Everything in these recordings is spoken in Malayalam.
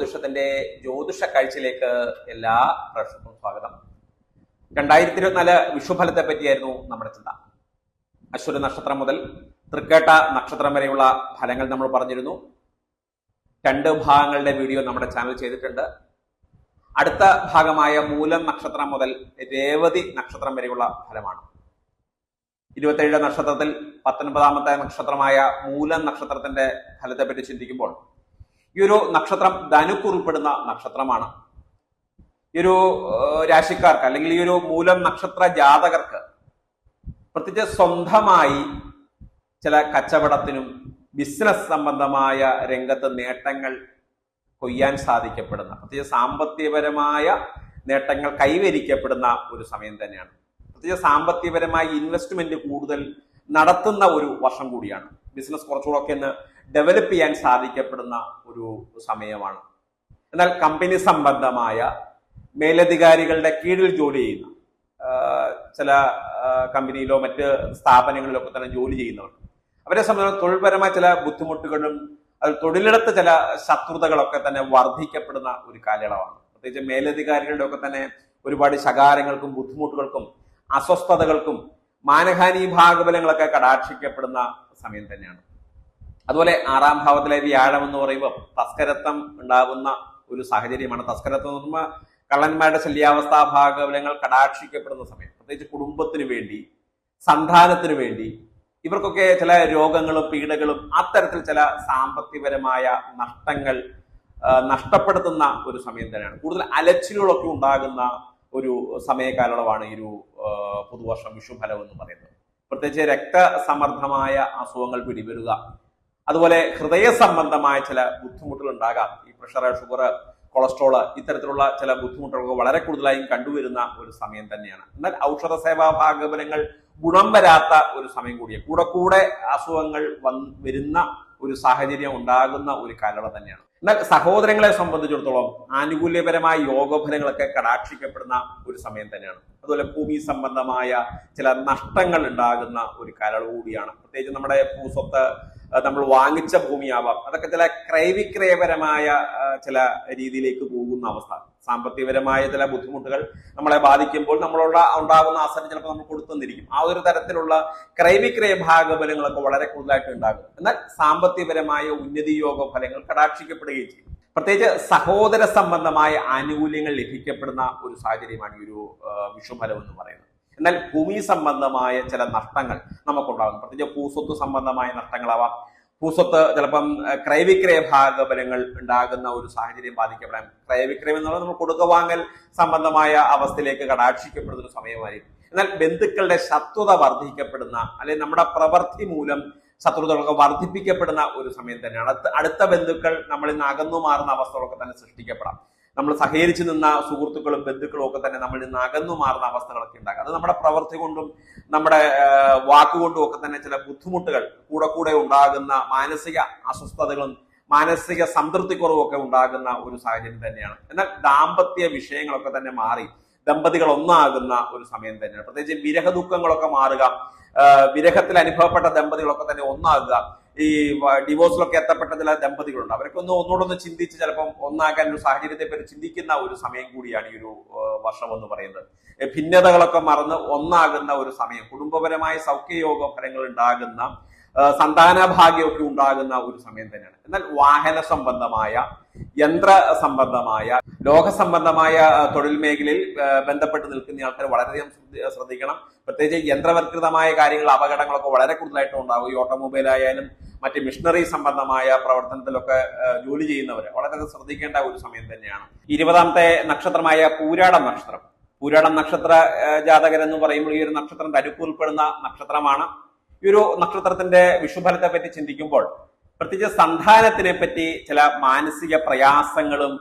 ജ്യോതിഷത്തിന്റെ ജ്യോതിഷ കാഴ്ചയിലേക്ക് എല്ലാ പ്രേക്ഷകർക്കും സ്വാഗതം. രണ്ടായിരത്തി ഇരുപത്തിനാല് വിഷുഫലത്തെ പറ്റിയായിരുന്നു നമ്മുടെ ചിന്ത. അശ്വര നക്ഷത്രം മുതൽ തൃക്കേട്ട നക്ഷത്രം വരെയുള്ള ഫലങ്ങൾ നമ്മൾ പറഞ്ഞിരുന്നു. രണ്ട് ഭാഗങ്ങളുടെ വീഡിയോ നമ്മുടെ ചാനൽ ചെയ്തിട്ടുണ്ട്. അടുത്ത ഭാഗമായ മൂലം നക്ഷത്രം മുതൽ രേവതി നക്ഷത്രം വരെയുള്ള ഫലമാണ്. ഇരുപത്തേഴ് നക്ഷത്രത്തിൽ പത്തൊൻപതാമത്തെ നക്ഷത്രമായ മൂലം നക്ഷത്രത്തിന്റെ ഫലത്തെപ്പറ്റി ചിന്തിക്കുമ്പോൾ ഈ ഒരു നക്ഷത്രം ധനുക്ക് ഉൾപ്പെടുന്ന നക്ഷത്രമാണ്. ഈ ഒരു രാശിക്കാർക്ക് അല്ലെങ്കിൽ ഈ ഒരു മൂലം നക്ഷത്ര ജാതകർക്ക് പ്രത്യേകിച്ച് സ്വന്തമായി ചില കച്ചവടത്തിനും ബിസിനസ് സംബന്ധമായ രംഗത്ത് നേട്ടങ്ങൾ കൊയ്യാൻ സാധിക്കപ്പെടുന്ന പ്രത്യേകിച്ച് സാമ്പത്തികപരമായ നേട്ടങ്ങൾ കൈവരിക്കപ്പെടുന്ന ഒരു സമയം തന്നെയാണ്. പ്രത്യേകിച്ച് സാമ്പത്തികപരമായി ഇൻവെസ്റ്റ്മെന്റ് കൂടുതൽ നടത്തുന്ന ഒരു വർഷം കൂടിയാണ്. ബിസിനസ് കുറച്ചുകൂടെ ഒക്കെ ഡെവലപ്പ് ചെയ്യാൻ സാധിക്കപ്പെടുന്ന ഒരു സമയമാണ്. എന്നാൽ കമ്പനി സംബന്ധമായ മേലധികാരികളുടെ കീഴിൽ ജോലി ചെയ്യുന്ന ചില കമ്പനിയിലോ മറ്റ് സ്ഥാപനങ്ങളിലോ ഒക്കെ തന്നെ ജോലി ചെയ്യുന്നവർ അവരെ സംബന്ധിച്ച് തൊഴിൽപരമായ ചില ബുദ്ധിമുട്ടുകളും അത് തൊഴിലിടത്ത് ചില ശത്രുതകളൊക്കെ തന്നെ വർദ്ധിക്കപ്പെടുന്ന ഒരു കാലയളവാണ്. പ്രത്യേകിച്ച് മേലധികാരികളുടെ ഒക്കെ തന്നെ ഒരുപാട് ശകാരങ്ങൾക്കും ബുദ്ധിമുട്ടുകൾക്കും അസ്വസ്ഥതകൾക്കും മാനഹാനി ഭാഗബലങ്ങളൊക്കെ കടാക്ഷിക്കപ്പെടുന്ന സമയം തന്നെയാണ്. അതുപോലെ ആറാം ഭാവത്തിലെ വ്യാഴം എന്ന് പറയുമ്പോൾ തസ്കരത്വം ഉണ്ടാകുന്ന ഒരു സാഹചര്യമാണ്. തസ്കരത്വം എന്ന് പറയുമ്പോൾ കള്ളന്മാരുടെ ശല്യാവസ്ഥാ ഭാഗബലങ്ങൾ കടാക്ഷിക്കപ്പെടുന്ന സമയം. പ്രത്യേകിച്ച് കുടുംബത്തിന് വേണ്ടി സന്താനത്തിന് വേണ്ടി ഇവർക്കൊക്കെ ചില രോഗങ്ങളും പീഡകളും അത്തരത്തിൽ ചില സാമ്പത്തികപരമായ നഷ്ടങ്ങൾ നഷ്ടപ്പെടുത്തുന്ന ഒരു സമയം തന്നെയാണ്. കൂടുതൽ അലച്ചിലുകളൊക്കെ ഉണ്ടാകുന്ന ഒരു സമയകാലയളവാണ് ഈ ഒരു പുതുവർഷം വിഷുഫലം എന്ന് പറയുന്നത്. പ്രത്യേകിച്ച് രക്തസമ്മർദ്ദമായ അസുഖങ്ങൾ പിടിവരുക അതുപോലെ ഹൃദയ സംബന്ധമായ ചില ബുദ്ധിമുട്ടുകൾ ഉണ്ടാകാം ഈ പ്രഷർ ഷുഗർ കൊളസ്ട്രോൾ ഇത്തരത്തിലുള്ള ചില ബുദ്ധിമുട്ടുകൾ വളരെ കൂടുതലായും കണ്ടുവരുന്ന ഒരു സമയം തന്നെയാണ്. എന്നാൽ ഔഷധ സേവാ ഭാഗബലങ്ങൾ ഗുണം വരാത്ത ഒരു സമയം കൂടിയാണ് കൂടെ കൂടെ അസുഖങ്ങൾ വരുന്ന ഒരു സാഹചര്യം ഉണ്ടാകുന്ന ഒരു കാലയളവ് തന്നെയാണ്. എന്നാൽ സഹോദരങ്ങളെ സംബന്ധിച്ചിടത്തോളം ആനുകൂല്യപരമായ യോഗഫലങ്ങളൊക്കെ കടാക്ഷിക്കപ്പെടുന്ന ഒരു സമയം തന്നെയാണ്. അതുപോലെ ഭൂമി സംബന്ധമായ ചില നഷ്ടങ്ങൾ ഉണ്ടാകുന്ന ഒരു കാലയളവ് കൂടിയാണ്. പ്രത്യേകിച്ച് നമ്മുടെ ഭൂസ്വത്ത് നമ്മൾ വാങ്ങിച്ച ഭൂമിയാവാം. അതൊക്കെ ചില ക്രയവിക്രയപരമായ ചില രീതിയിലേക്ക് പോകുന്ന അവസ്ഥ. സാമ്പത്തികപരമായ ചില ബുദ്ധിമുട്ടുകൾ നമ്മളെ ബാധിക്കുമ്പോൾ നമ്മളുള്ള ഉണ്ടാകുന്ന അസറ്റ് ചിലപ്പോൾ നമ്മൾ കൊടുത്തെന്നിരിക്കും ആ ഒരു തരത്തിലുള്ള ക്രയവിക്രയ ഭാഗബലങ്ങളൊക്കെ വളരെ കൂടുതലായിട്ട് ഉണ്ടാകും. എന്നാൽ സാമ്പത്തികപരമായ ഉന്നതിയോഗ ഫലങ്ങൾ കടാക്ഷിക്കപ്പെടുകയും ചെയ്യും. പ്രത്യേകിച്ച് സഹോദര സംബന്ധമായ ആനുകൂല്യങ്ങൾ ലഭിക്കപ്പെടുന്ന ഒരു സാഹചര്യമാണ് ഈ ഒരു വിഷുഫലം എന്ന് പറയുന്നത്. എന്നാൽ ഭൂമി സംബന്ധമായ ചില നഷ്ടങ്ങൾ നമുക്കുണ്ടാകും. പ്രത്യേകിച്ച് ഭൂസ്വത്ത് സംബന്ധമായ നഷ്ടങ്ങളാവാം. ഭൂസ്വത്ത് ചിലപ്പം ക്രയവിക്രയ ഭാഗഫലങ്ങൾ ഉണ്ടാകുന്ന ഒരു സാഹചര്യം ബാധിക്കപ്പെടാം. ക്രയവിക്രയം എന്ന് പറയുന്നത് നമ്മൾ കൊടുക്ക വാങ്ങൽ സംബന്ധമായ അവസ്ഥയിലേക്ക് കടാക്ഷിക്കപ്പെടുന്ന ഒരു സമയമായിരിക്കും. എന്നാൽ ബന്ധുക്കളുടെ ശത്രുത വർദ്ധിക്കപ്പെടുന്ന അല്ലെങ്കിൽ നമ്മുടെ പ്രവൃത്തി മൂലം ശത്രുതകളൊക്കെ വർദ്ധിപ്പിക്കപ്പെടുന്ന ഒരു സമയം തന്നെയാണ്. അടുത്ത ബന്ധുക്കൾ നമ്മളിൽ നിന്ന് അകന്നു മാറുന്ന അവസ്ഥകളൊക്കെ തന്നെ സൃഷ്ടിക്കപ്പെടാം. നമ്മൾ സഹകരിച്ചു നിന്ന സുഹൃത്തുക്കളും ബന്ധുക്കളും ഒക്കെ തന്നെ നമ്മളിൽ നിന്ന് അകന്നു മാറുന്ന അവസ്ഥകളൊക്കെ ഉണ്ടാകും. അത് നമ്മുടെ പ്രവൃത്തി കൊണ്ടും നമ്മുടെ വാക്കുകൊണ്ടും ഒക്കെ തന്നെ ചില ബുദ്ധിമുട്ടുകൾ കൂടെ കൂടെ ഉണ്ടാകുന്ന മാനസിക അസ്വസ്ഥതകളും മാനസിക സംതൃപ്തിക്കുറവും ഒക്കെ ഉണ്ടാകുന്ന ഒരു സാഹചര്യം തന്നെയാണ്. എന്നാൽ ദാമ്പത്യ വിഷയങ്ങളൊക്കെ തന്നെ മാറി ദമ്പതികൾ ഒന്നാകുന്ന ഒരു സമയം തന്നെയാണ്. പ്രത്യേകിച്ച് വിരഹ ദുഃഖങ്ങളൊക്കെ മാറുക വിരഹത്തിൽ അനുഭവപ്പെട്ട ദമ്പതികളൊക്കെ തന്നെ ഒന്നാകുക ഈ ഡിവോഴ്സിലൊക്കെ എത്തപ്പെട്ട ചില ദമ്പതികളുണ്ട്. അവരൊക്കെ ഒന്ന് ഒന്നുകൂടെ ചിന്തിച്ച് ചിലപ്പം ഒന്നാക്കാൻ ഒരു സാഹചര്യത്തെ പറ്റി ചിന്തിക്കുന്ന ഒരു സമയം കൂടിയാണ് ഈ ഒരു വർഷം എന്ന് പറയുന്നത്. ഭിന്നതകളൊക്കെ മറന്ന് ഒന്നാകുന്ന ഒരു സമയം കുടുംബപരമായ സൗഖ്യയോഗ ഫലങ്ങൾ ഉണ്ടാകുന്ന സന്താനഭാഗ്യമൊക്കെ ഉണ്ടാകുന്ന ഒരു സമയം തന്നെയാണ്. എന്നാൽ വാഹന സംബന്ധമായ യന്ത്ര സംബന്ധമായ ലോക സംബന്ധമായ തൊഴിൽ മേഖലയിൽ ബന്ധപ്പെട്ട് നിൽക്കുന്ന ആൾക്കാർ വളരെയധികം ശ്രദ്ധ- ശ്രദ്ധിക്കണം. പ്രത്യേകിച്ച് യന്ത്രവൽകൃതമായ കാര്യങ്ങൾ അപകടങ്ങളൊക്കെ വളരെ കൂടുതലായിട്ട് ഉണ്ടാകും ഈ ഓട്ടോമൊബൈൽ ആയാലും മറ്റ് മിഷണറി സംബന്ധമായ പ്രവർത്തനത്തിലൊക്കെ ജോലി ചെയ്യുന്നവർ വളരെ ശ്രദ്ധിക്കേണ്ട ഒരു സമയം തന്നെയാണ്. ഇരുപതാമത്തെ നക്ഷത്രമായ പൂരാടം നക്ഷത്രം. പൂരാടം നക്ഷത്ര ജാതകരെന്ന് പറയുമ്പോൾ ഈ ഒരു നക്ഷത്രം തരുപ്പ് ഉൾപ്പെടുന്ന നക്ഷത്രമാണ്. ഈ ഒരു നക്ഷത്രത്തിന്റെ വിഷുഫലത്തെ പറ്റി ചിന്തിക്കുമ്പോൾ പ്രത്യേകിച്ച് സന്താനത്തിനെ പറ്റി ചില മാനസിക പ്രയാസങ്ങളും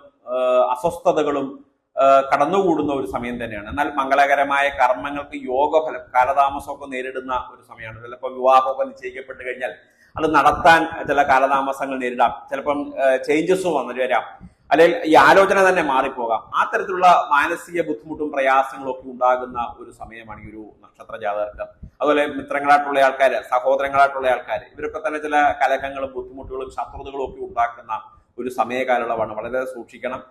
അസ്വസ്ഥതകളും കടന്നുകൂടുന്ന ഒരു സമയം തന്നെയാണ്. എന്നാൽ മംഗളകരമായ കർമ്മങ്ങൾക്ക് യോഗഫലം കാലതാമസമൊക്കെ നേരിടുന്ന ഒരു സമയമാണ്. ചിലപ്പോൾ വിവാഹമൊക്കെ നിശ്ചയിക്കപ്പെട്ട് കഴിഞ്ഞാൽ അത് നടത്താൻ ചില കാലതാമസങ്ങൾ നേരിടാം. ചിലപ്പം ചേഞ്ചസ് വന്നു വരാം. അല്ലെങ്കിൽ ഈ ആലോചന തന്നെ മാറിപ്പോകാം. ആ തരത്തിലുള്ള മാനസിക ബുദ്ധിമുട്ടും പ്രയാസങ്ങളും ഒക്കെ ഉണ്ടാകുന്ന ഒരു സമയമാണ് ഈ ഒരു നക്ഷത്ര ജാതകർക്ക് അതുപോലെ മിത്രങ്ങളായിട്ടുള്ള ആൾക്കാർ സഹോദരങ്ങളായിട്ടുള്ള ആൾക്കാർ ഇവരൊക്കെ തന്നെ ചില കലഹങ്ങളും ബുദ്ധിമുട്ടുകളും ശത്രുതകളും ഒക്കെ ഉണ്ടാക്കുന്ന ഒരു സമയകാലയളവാണ്. വളരെ സൂക്ഷിക്കണം.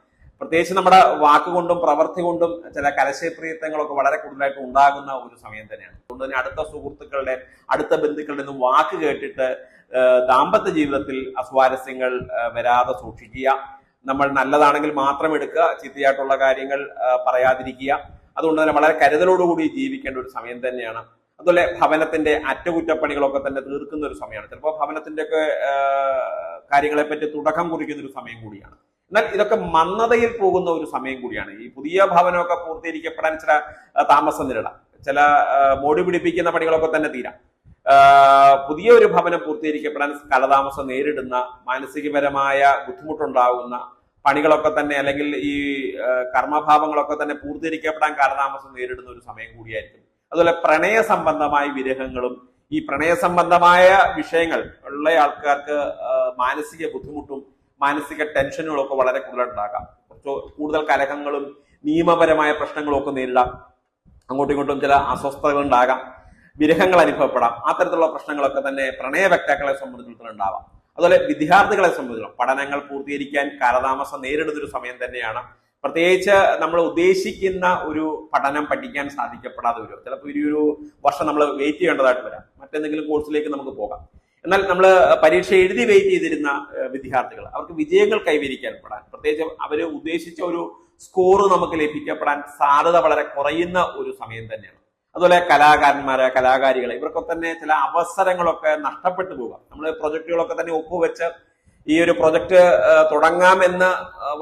പ്രത്യേകിച്ച് നമ്മുടെ വാക്കുകൊണ്ടും പ്രവൃത്തി കൊണ്ടും ചില കലശപ്രിയത്വങ്ങളൊക്കെ വളരെ കൂടുതലായിട്ട് ഉണ്ടാകുന്ന ഒരു സമയം തന്നെയാണ്. അതുകൊണ്ട് തന്നെ അടുത്ത സുഹൃത്തുക്കളുടെ അടുത്ത ബന്ധുക്കളുടെ നിന്നും വാക്ക് കേട്ടിട്ട് ദാമ്പത്യ ജീവിതത്തിൽ അസ്വാരസ്യങ്ങൾ വരാതെ സൂക്ഷിക്കുക. നമ്മൾ നല്ലതാണെങ്കിൽ മാത്രം എടുക്കുക ചീത്തയായിട്ടുള്ള കാര്യങ്ങൾ പറയാതിരിക്കുക. അതുകൊണ്ട് തന്നെ വളരെ കരുതലോടുകൂടി ജീവിക്കേണ്ട ഒരു സമയം തന്നെയാണ്. അതുപോലെ ഭവനത്തിന്റെ അറ്റകുറ്റപ്പണികളൊക്കെ തന്നെ തീർക്കുന്ന ഒരു സമയമാണ്. ചിലപ്പോൾ ഭവനത്തിന്റെ ഒക്കെ കാര്യങ്ങളെ പറ്റി തുടക്കം കുറിക്കുന്ന ഒരു സമയം കൂടിയാണ്. എന്നാൽ ഇതൊക്കെ മന്ദതയിൽ പോകുന്ന ഒരു സമയം കൂടിയാണ്. ഈ പുതിയ ഭവനമൊക്കെ പൂർത്തീകരിക്കപ്പെടാൻ ചില താമസം നേരിടാം ചില മോടി പിടിപ്പിക്കുന്ന പണികളൊക്കെ തന്നെ തീരാം. പുതിയ ഒരു ഭവനം പൂർത്തീകരിക്കപ്പെടാൻ കാലതാമസം നേരിടുന്ന മാനസികപരമായ ബുദ്ധിമുട്ടുണ്ടാകുന്ന പണികളൊക്കെ തന്നെ അല്ലെങ്കിൽ ഈ കർമ്മഭാവങ്ങളൊക്കെ തന്നെ പൂർത്തീകരിക്കപ്പെടാൻ കാലതാമസം നേരിടുന്ന ഒരു സമയം കൂടിയായിരിക്കും. അതുപോലെ പ്രണയ സംബന്ധമായ വിരഹങ്ങളും ഈ പ്രണയ സംബന്ധമായ വിഷയങ്ങൾ ഉള്ള ആൾക്കാർക്ക് മാനസിക ബുദ്ധിമുട്ടും മാനസിക ടെൻഷനുകളും ഒക്കെ വളരെ കൂടുതലുണ്ടാകാം. കുറച്ച് കൂടുതൽ കലഹങ്ങളും നിയമപരമായ പ്രശ്നങ്ങളും ഒക്കെ നേരിടാം. അങ്ങോട്ടും ഇങ്ങോട്ടും ചില അസ്വസ്ഥതകൾ ഉണ്ടാകാം വിരഹങ്ങൾ അനുഭവപ്പെടാം. അത്തരത്തിലുള്ള പ്രശ്നങ്ങളൊക്കെ തന്നെ പ്രണയ വ്യക്താക്കളെ സംബന്ധിച്ചിടത്തോളം ഉണ്ടാവാം. അതുപോലെ വിദ്യാർത്ഥികളെ സംബന്ധിച്ചിടത്തോളം പഠനങ്ങൾ പൂർത്തീകരിക്കാൻ കാലതാമസം നേരിടുന്ന ഒരു സമയം തന്നെയാണ്. പ്രത്യേകിച്ച് നമ്മൾ ഉദ്ദേശിക്കുന്ന ഒരു പഠനം പഠിക്കാൻ സാധിക്കപ്പെടാതെ വരും ചിലപ്പോൾ ഈ ഒരു വർഷം നമ്മൾ വെയിറ്റ് ചെയ്യേണ്ടതായിട്ട് വരാം. മറ്റെന്തെങ്കിലും കോഴ്സിലേക്ക് നമുക്ക് പോകാം. എന്നാൽ നമ്മൾ പരീക്ഷ എഴുതി വെയിറ്റ് ചെയ്തിരുന്ന വിദ്യാർത്ഥികൾ അവർക്ക് വിജയങ്ങൾ കൈവരിക്കാൻ പെടാൻ പ്രത്യേകിച്ച് അവർ ഉദ്ദേശിച്ച ഒരു സ്കോർ നമുക്ക് ലഭിക്കപ്പെടാൻ സാധ്യത വളരെ കുറയുന്ന ഒരു സമയം തന്നെയാണ്. അതുപോലെ കലാകാരന്മാരെ കലാകാരികളെ ഇവർക്കൊക്കെ തന്നെ ചില അവസരങ്ങളൊക്കെ നഷ്ടപ്പെട്ടു പോകാം. നമ്മൾ പ്രൊജക്ടുകളൊക്കെ തന്നെ ഒപ്പുവെച്ച് ഈ ഒരു പ്രൊജക്ട് തുടങ്ങാമെന്ന് എന്ന്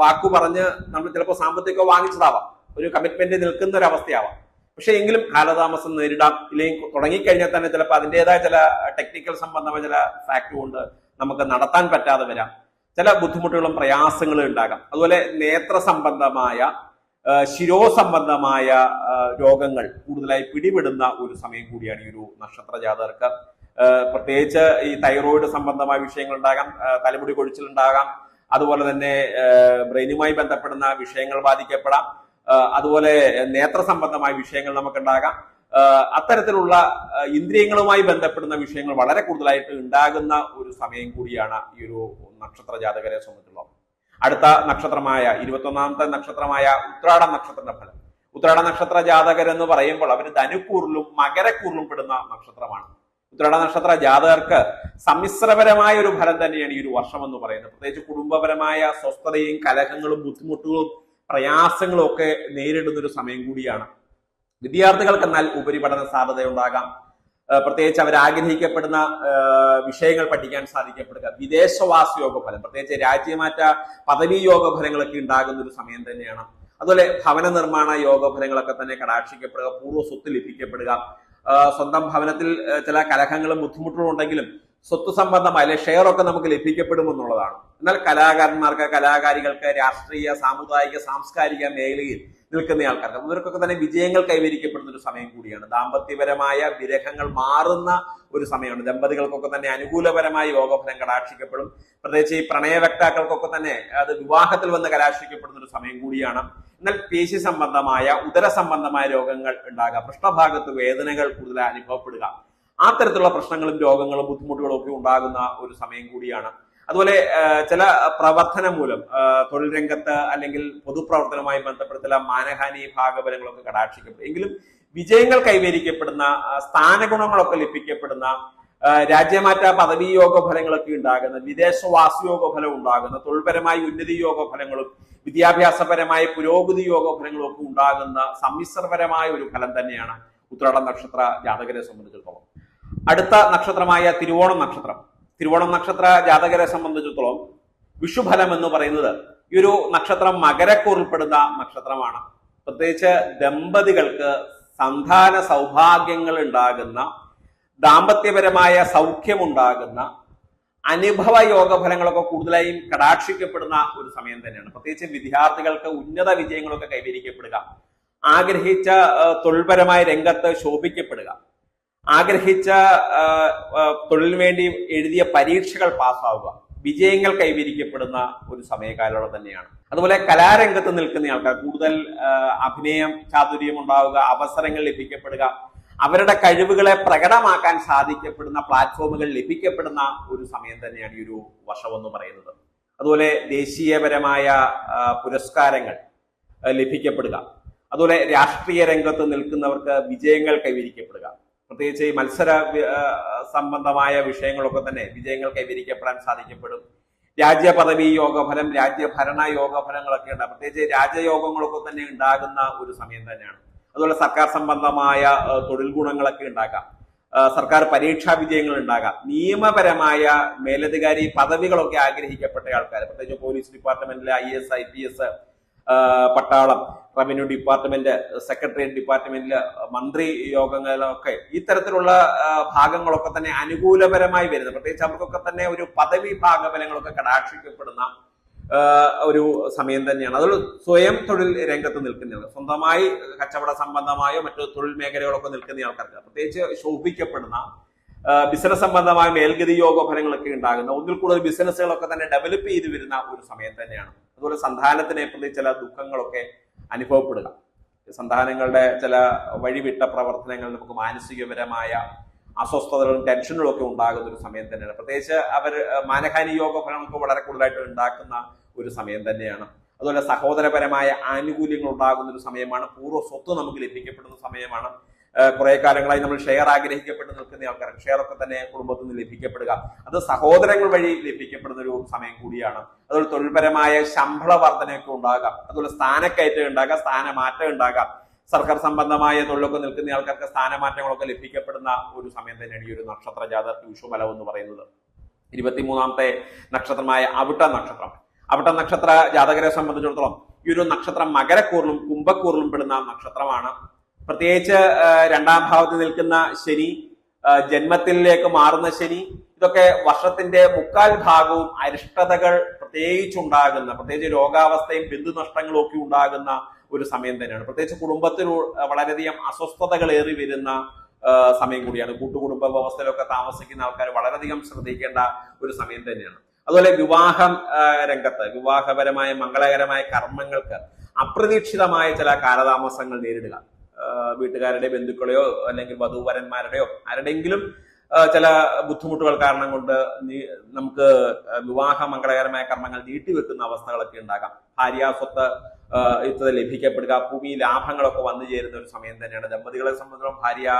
വാക്കു പറഞ്ഞ് നമ്മൾ ചിലപ്പോൾ സാമ്പത്തികം വാങ്ങിച്ചതാവാം. ഒരു കമ്മിറ്റ്മെന്റ് നിൽക്കുന്ന ഒരു അവസ്ഥയാവാം പക്ഷെ എങ്കിലും കാലതാമസം നേരിടാം. ഇല്ലെങ്കിൽ തുടങ്ങിക്കഴിഞ്ഞാൽ തന്നെ ചിലപ്പോൾ അതിന്റെതായ ചില ടെക്നിക്കൽ സംബന്ധമായ ചില ഫാക്ട് കൊണ്ട് നമുക്ക് നടത്താൻ പറ്റാതെ വരാം. ചില ബുദ്ധിമുട്ടുകളും പ്രയാസങ്ങളും ഉണ്ടാകാം. അതുപോലെ നേത്ര സംബന്ധമായ ആ, ശിരോ സംബന്ധമായ രോഗങ്ങൾ കൂടുതലായി പിടിപെടുന്ന ഒരു സമയം കൂടിയാണ് ഈ ഒരു നക്ഷത്ര ജാതകർക്ക്. പ്രത്യേകിച്ച് ഈ തൈറോയിഡ് സംബന്ധമായ വിഷയങ്ങൾ ഉണ്ടാകാം തലമുടി കൊഴിച്ചിലുണ്ടാകാം അതുപോലെ തന്നെ ബ്രെയിനുമായി ബന്ധപ്പെടുന്ന വിഷയങ്ങൾ ബാധിക്കപ്പെടാം അതുപോലെ നേത്ര സംബന്ധമായ വിഷയങ്ങൾ നമുക്കുണ്ടാകാം. അത്തരത്തിലുള്ള ഇന്ദ്രിയങ്ങളുമായി ബന്ധപ്പെടുന്ന വിഷയങ്ങൾ വളരെ കൂടുതലായിട്ട് ഉണ്ടാകുന്ന ഒരു സമയം കൂടിയാണ് ഈ ഒരു നക്ഷത്ര ജാതകരെ സംബന്ധിച്ചുള്ളത് അടുത്ത നക്ഷത്രമായ ഇരുപത്തൊന്നാമത്തെ നക്ഷത്രമായ ഉത്രാട നക്ഷത്രത്തിന്റെ ഫലം. ഉത്രാട നക്ഷത്ര ജാതകർ എന്ന് പറയുമ്പോൾ അവർ ധനുക്കൂറിലും മകരക്കൂറിലും പെടുന്ന നക്ഷത്രമാണ്. ഉത്രാട നക്ഷത്ര ജാതകർക്ക് സമ്മിശ്രപരമായ ഒരു ഫലം തന്നെയാണ് ഈ ഒരു വർഷം എന്ന് പറയുന്നത്. പ്രത്യേകിച്ച് കുടുംബപരമായ സ്വസ്ഥതയും കലഹങ്ങളും ബുദ്ധിമുട്ടുകളും പ്രയാസങ്ങളും ഒക്കെ നേരിടുന്ന ഒരു സമയം കൂടിയാണ്. വിദ്യാർത്ഥികൾക്ക് എന്നാൽ ഉപരിപഠന സാധ്യതയുണ്ടാകാം. ഏഹ് പ്രത്യേകിച്ച് അവർ ആഗ്രഹിക്കപ്പെടുന്ന വിഷയങ്ങൾ പഠിക്കാൻ സാധിക്കപ്പെടുക. വിദേശവാസ യോഗ ഫലം പ്രത്യേകിച്ച് രാജ്യമാറ്റ പദവി യോഗ ഫലങ്ങളൊക്കെ ഉണ്ടാകുന്ന ഒരു സമയം തന്നെയാണ്. അതുപോലെ ഭവന നിർമ്മാണ യോഗ ഫലങ്ങളൊക്കെ തന്നെ കടാക്ഷിക്കപ്പെടുക പൂർവ സ്വത്ത് ലഭിക്കപ്പെടുക. സ്വന്തം ഭവനത്തിൽ ചില കലഹങ്ങളും ബുദ്ധിമുട്ടുകളും ഉണ്ടെങ്കിലും സ്വത്ത് സംബന്ധമായ അല്ലെ ഷെയർ ഒക്കെ നമുക്ക് ലഭിക്കപ്പെടുമെന്നുള്ളതാണ് എന്നാൽ കലാകാരന്മാർക്ക് കലാകാരികൾക്ക് രാഷ്ട്രീയ സാമുദായിക സാംസ്കാരിക മേഖലയിൽ നിൽക്കുന്ന ആൾക്കാർക്ക് ഇവർക്കൊക്കെ തന്നെ വിജയങ്ങൾ കൈവരിക്കപ്പെടുന്ന ഒരു സമയം കൂടിയാണ്. ദാമ്പത്യപരമായ വിരഹങ്ങൾ മാറുന്ന ഒരു സമയമാണ്. ദമ്പതികൾക്കൊക്കെ തന്നെ അനുകൂലപരമായ യോഗഫലം കടാക്ഷിക്കപ്പെടും. പ്രത്യേകിച്ച് ഈ പ്രണയ വ്യക്താക്കൾക്കൊക്കെ തന്നെ അത് വിവാഹത്തിൽ വന്ന് കലാക്ഷിക്കപ്പെടുന്ന ഒരു സമയം കൂടിയാണ്. എന്നാൽ പേശി സംബന്ധമായ ഉദര സംബന്ധമായ രോഗങ്ങൾ ഉണ്ടാകുക പൃഷ്ഠഭാഗത്ത് വേദനകൾ കൂടുതൽ അനുഭവപ്പെടുക. അത്തരത്തിലുള്ള പ്രശ്നങ്ങളും രോഗങ്ങളും ബുദ്ധിമുട്ടുകളും ഒക്കെ ഉണ്ടാകുന്ന ഒരു സമയം കൂടിയാണ്. അതുപോലെ ചില പ്രവർത്തനം മൂലം തൊഴിൽ രംഗത്ത് അല്ലെങ്കിൽ പൊതുപ്രവർത്തനവുമായി ബന്ധപ്പെട്ട ചില മാനഹാനി ഭാഗബലങ്ങളൊക്കെ കടാക്ഷിക്കപ്പെടും. എങ്കിലും വിജയങ്ങൾ കൈവരിക്കപ്പെടുന്ന സ്ഥാനഗുണങ്ങളൊക്കെ ലഭിക്കപ്പെടുന്ന രാജ്യമാറ്റ പദവി യോഗ ഫലങ്ങളൊക്കെ ഉണ്ടാകുന്ന വിദേശവാസയോഗ ഫലം ഉണ്ടാകുന്ന തൊഴിൽപരമായ ഉന്നതി യോഗ ഫലങ്ങളും വിദ്യാഭ്യാസപരമായ പുരോഗതി യോഗ ഫലങ്ങളും ഒക്കെ ഉണ്ടാകുന്ന സമ്മിശ്രപരമായ ഒരു ഫലം തന്നെയാണ് ഉത്രാടം നക്ഷത്ര ജാതകരെ സംബന്ധിച്ചിടത്തോളം. അടുത്ത നക്ഷത്രമായ തിരുവോണം നക്ഷത്രം. തിരുവോണം നക്ഷത്ര ജാതകരെ സംബന്ധിച്ചിടത്തോളം വിഷുഫലം എന്ന് പറയുന്നത് ഈ ഒരു നക്ഷത്രം മകരക്കൂറിൽപ്പെടുന്ന നക്ഷത്രമാണ്. പ്രത്യേകിച്ച് ദമ്പതികൾക്ക് സന്താന സൗഭാഗ്യങ്ങൾ ഉണ്ടാകുന്ന ദാമ്പത്യപരമായ സൗഖ്യമുണ്ടാകുന്ന അനുഭവ യോഗഫലങ്ങളൊക്കെ കൂടുതലായും കടാക്ഷിക്കപ്പെടുന്ന ഒരു സമയം തന്നെയാണ്. പ്രത്യേകിച്ച് വിദ്യാർത്ഥികൾക്ക് ഉന്നത വിജയങ്ങളൊക്കെ കൈവരിക്കപ്പെടുക ആഗ്രഹിച്ച തൊഴിൽപരമായ രംഗത്ത് ശോഭിക്കപ്പെടുക. ആഗ്രഹിച്ച തൊഴിലിന് വേണ്ടി എഴുതിയ പരീക്ഷകൾ പാസ്സാവുക. വിജയങ്ങൾ കൈവരിക്കപ്പെടുന്ന ഒരു സമയകാലം തന്നെയാണ്. അതുപോലെ കലാരംഗത്ത് നിൽക്കുന്ന ആൾക്കാർ കൂടുതൽ അഭിനയം ചാതുര്യം ഉണ്ടാവുക അവസരങ്ങൾ ലഭിക്കപ്പെടുക അവരുടെ കഴിവുകളെ പ്രകടമാക്കാൻ സാധിക്കപ്പെടുന്ന പ്ലാറ്റ്ഫോമുകൾ ലഭിക്കപ്പെടുന്ന ഒരു സമയം തന്നെയാണ് ഈ ഒരു വർഷം എന്ന് പറയുന്നത്. അതുപോലെ ദേശീയപരമായ പുരസ്കാരങ്ങൾ ലഭിക്കപ്പെടുക. അതുപോലെ രാഷ്ട്രീയ രംഗത്ത് നിൽക്കുന്നവർക്ക് വിജയങ്ങൾ കൈവരിക്കപ്പെടുക. പ്രത്യേകിച്ച് ഈ മത്സര സംബന്ധമായ വിഷയങ്ങളൊക്കെ തന്നെ വിജയങ്ങൾ കൈവരിക്കപ്പെടാൻ സാധിക്കപ്പെടും. രാജ്യപദവി യോഗഫലം രാജ്യഭരണ യോഗഫലങ്ങളൊക്കെ ഉണ്ട് പ്രത്യേകിച്ച് രാജയോഗങ്ങളൊക്കെ തന്നെ ഉണ്ടാകുന്ന ഒരു സമയം തന്നെയാണ്. അതുപോലെ സർക്കാർ സംബന്ധമായ തൊഴിൽ ഗുണങ്ങളൊക്കെ ഉണ്ടാകാം. സർക്കാർ പരീക്ഷാ വിജയങ്ങൾ ഉണ്ടാകാം. നിയമപരമായ മേലധികാരി പദവികളൊക്കെ ആഗ്രഹിക്കപ്പെട്ട ആൾക്കാർ പ്രത്യേകിച്ച് police ഡിപ്പാർട്ട്മെന്റിലെ I S I P S പട്ടാളം റവന്യൂ ഡിപ്പാർട്ട്മെന്റ് സെക്രട്ടേറിയറ്റ് ഡിപ്പാർട്ട്മെന്റിൽ മന്ത്രി യോഗങ്ങളിലൊക്കെ ഇത്തരത്തിലുള്ള ഭാഗങ്ങളൊക്കെ തന്നെ അനുകൂലപരമായി വരുന്നത്. പ്രത്യേകിച്ച് അവർക്കൊക്കെ തന്നെ ഒരു പദവി ഭാഗഫലങ്ങളൊക്കെ കടാക്ഷിക്കപ്പെടുന്ന ഒരു സമയം തന്നെയാണ്. അതൊരു സ്വയം തൊഴിൽ രംഗത്ത് നിൽക്കുന്നവർ സ്വന്തമായി കച്ചവട സംബന്ധമായോ മറ്റു തൊഴിൽ മേഖലകളൊക്കെ നിൽക്കുന്ന ആൾക്കാർക്ക് പ്രത്യേകിച്ച് ശോഭിക്കപ്പെടുന്ന ബിസിനസ് സംബന്ധമായ മേൽഗതി യോഗ ഫലങ്ങളൊക്കെ ഉണ്ടാകുന്ന ഒന്നിൽ കൂടുതൽ ബിസിനസ്സുകളൊക്കെ തന്നെ ഡെവലപ്പ് ചെയ്തു വരുന്ന ഒരു സമയം തന്നെയാണ്. അതുപോലെ സന്താനത്തിനെ പ്രതി ചില ദുഃഖങ്ങളൊക്കെ അനുഭവപ്പെടുക. സന്താനങ്ങളുടെ ചില വഴിവിട്ട പ്രവർത്തനങ്ങൾ നമുക്ക് മാനസികപരമായ അസ്വസ്ഥതകളും ടെൻഷനുകളും ഒക്കെ ഉണ്ടാകുന്ന ഒരു സമയം തന്നെയാണ്. പ്രത്യേകിച്ച് അവർ മാനഹാനി യോഗ ഫലമൊക്കെ വളരെ കൂടുതലായിട്ട് ഉണ്ടാക്കുന്ന ഒരു സമയം തന്നെയാണ്. അതുപോലെ സഹോദരപരമായ ആനുകൂല്യങ്ങൾ ഉണ്ടാകുന്ന ഒരു സമയമാണ്. പൂർവ സ്വത്ത് നമുക്ക് ലഭിക്കപ്പെടുന്ന സമയമാണ്. കുറെ കാലങ്ങളായി നമ്മൾ ഷെയർ ആഗ്രഹിക്കപ്പെട്ട് നിൽക്കുന്ന ആൾക്കാരാണ് ഷെയർ ഒക്കെ തന്നെ കുടുംബത്തിൽ നിന്ന് ലഭിക്കപ്പെടുക. അത് സഹോദരങ്ങൾ വഴി ലഭിക്കപ്പെടുന്ന ഒരു സമയം കൂടിയാണ്. അതുപോലെ തൊഴിൽപരമായ ശമ്പള വർധനയൊക്കെ ഉണ്ടാകാം. അതുപോലെ സ്ഥാനക്കയറ്റം ഉണ്ടാകാം സ്ഥാനമാറ്റം ഉണ്ടാകാം. സർക്കാർ സംബന്ധമായ തൊഴിലൊക്കെ നിൽക്കുന്ന ആൾക്കാർക്ക് സ്ഥാനമാറ്റങ്ങളൊക്കെ ലഭിക്കപ്പെടുന്ന ഒരു സമയം തന്നെയാണ് ഈ ഒരു നക്ഷത്ര ജാത വിഷുമലം എന്ന് പറയുന്നത്. ഇരുപത്തിമൂന്നാമത്തെ നക്ഷത്രമായ അവിട്ട നക്ഷത്രം. അവിട്ട നക്ഷത്ര ജാതകരെ സംബന്ധിച്ചിടത്തോളം ഈ ഒരു നക്ഷത്രം മകരക്കൂറിലും കുംഭക്കൂറിലും പെടുന്ന നക്ഷത്രമാണ്. പ്രത്യേകിച്ച് രണ്ടാം ഭാവത്ത് നിൽക്കുന്ന ശനി ജന്മത്തിലേക്ക് മാറുന്ന ശനി ഇതൊക്കെ വർഷത്തിന്റെ മുക്കാൽ ഭാഗവും അരിഷ്ടതകൾ പ്രത്യേകിച്ചുണ്ടാകുന്ന പ്രത്യേകിച്ച് രോഗാവസ്ഥയും ബന്ധുനഷ്ടങ്ങളും ഒക്കെ ഉണ്ടാകുന്ന ഒരു സമയം തന്നെയാണ്. പ്രത്യേകിച്ച് കുടുംബത്തിൽ വളരെയധികം അസ്വസ്ഥതകൾ ഏറി വരുന്ന സമയം കൂടിയാണ്. കൂട്ടുകുടുംബ വ്യവസ്ഥയിലൊക്കെ താമസിക്കുന്ന ആൾക്കാർ വളരെയധികം ശ്രദ്ധിക്കേണ്ട ഒരു സമയം തന്നെയാണ്. അതുപോലെ വിവാഹം രംഗത്ത് വിവാഹപരമായ മംഗളകരമായ കർമ്മങ്ങൾക്ക് അപ്രതീക്ഷിതമായ ചില കാലതാമസങ്ങൾ നേരിടുക. വീട്ടുകാരുടെ ബന്ധുക്കളെയോ അല്ലെങ്കിൽ വധൂവരന്മാരുടെയോ ആരുടെയെങ്കിലും ചില ബുദ്ധിമുട്ടുകൾ കാരണം കൊണ്ട് നമുക്ക് വിവാഹ മംഗളകരമായ കർമ്മങ്ങൾ നീട്ടിവെക്കുന്ന അവസ്ഥകളൊക്കെ ഉണ്ടാകാം. ഭാര്യ സ്വത്ത് ഇത് ലഭിക്കപ്പെടുക ഭൂമി ലാഭങ്ങളൊക്കെ വന്നു ചേരുന്ന ഒരു സമയം തന്നെയാണ്. ദമ്പതികളെ സംബന്ധിച്ചിടത്തോളം ഭാര്യ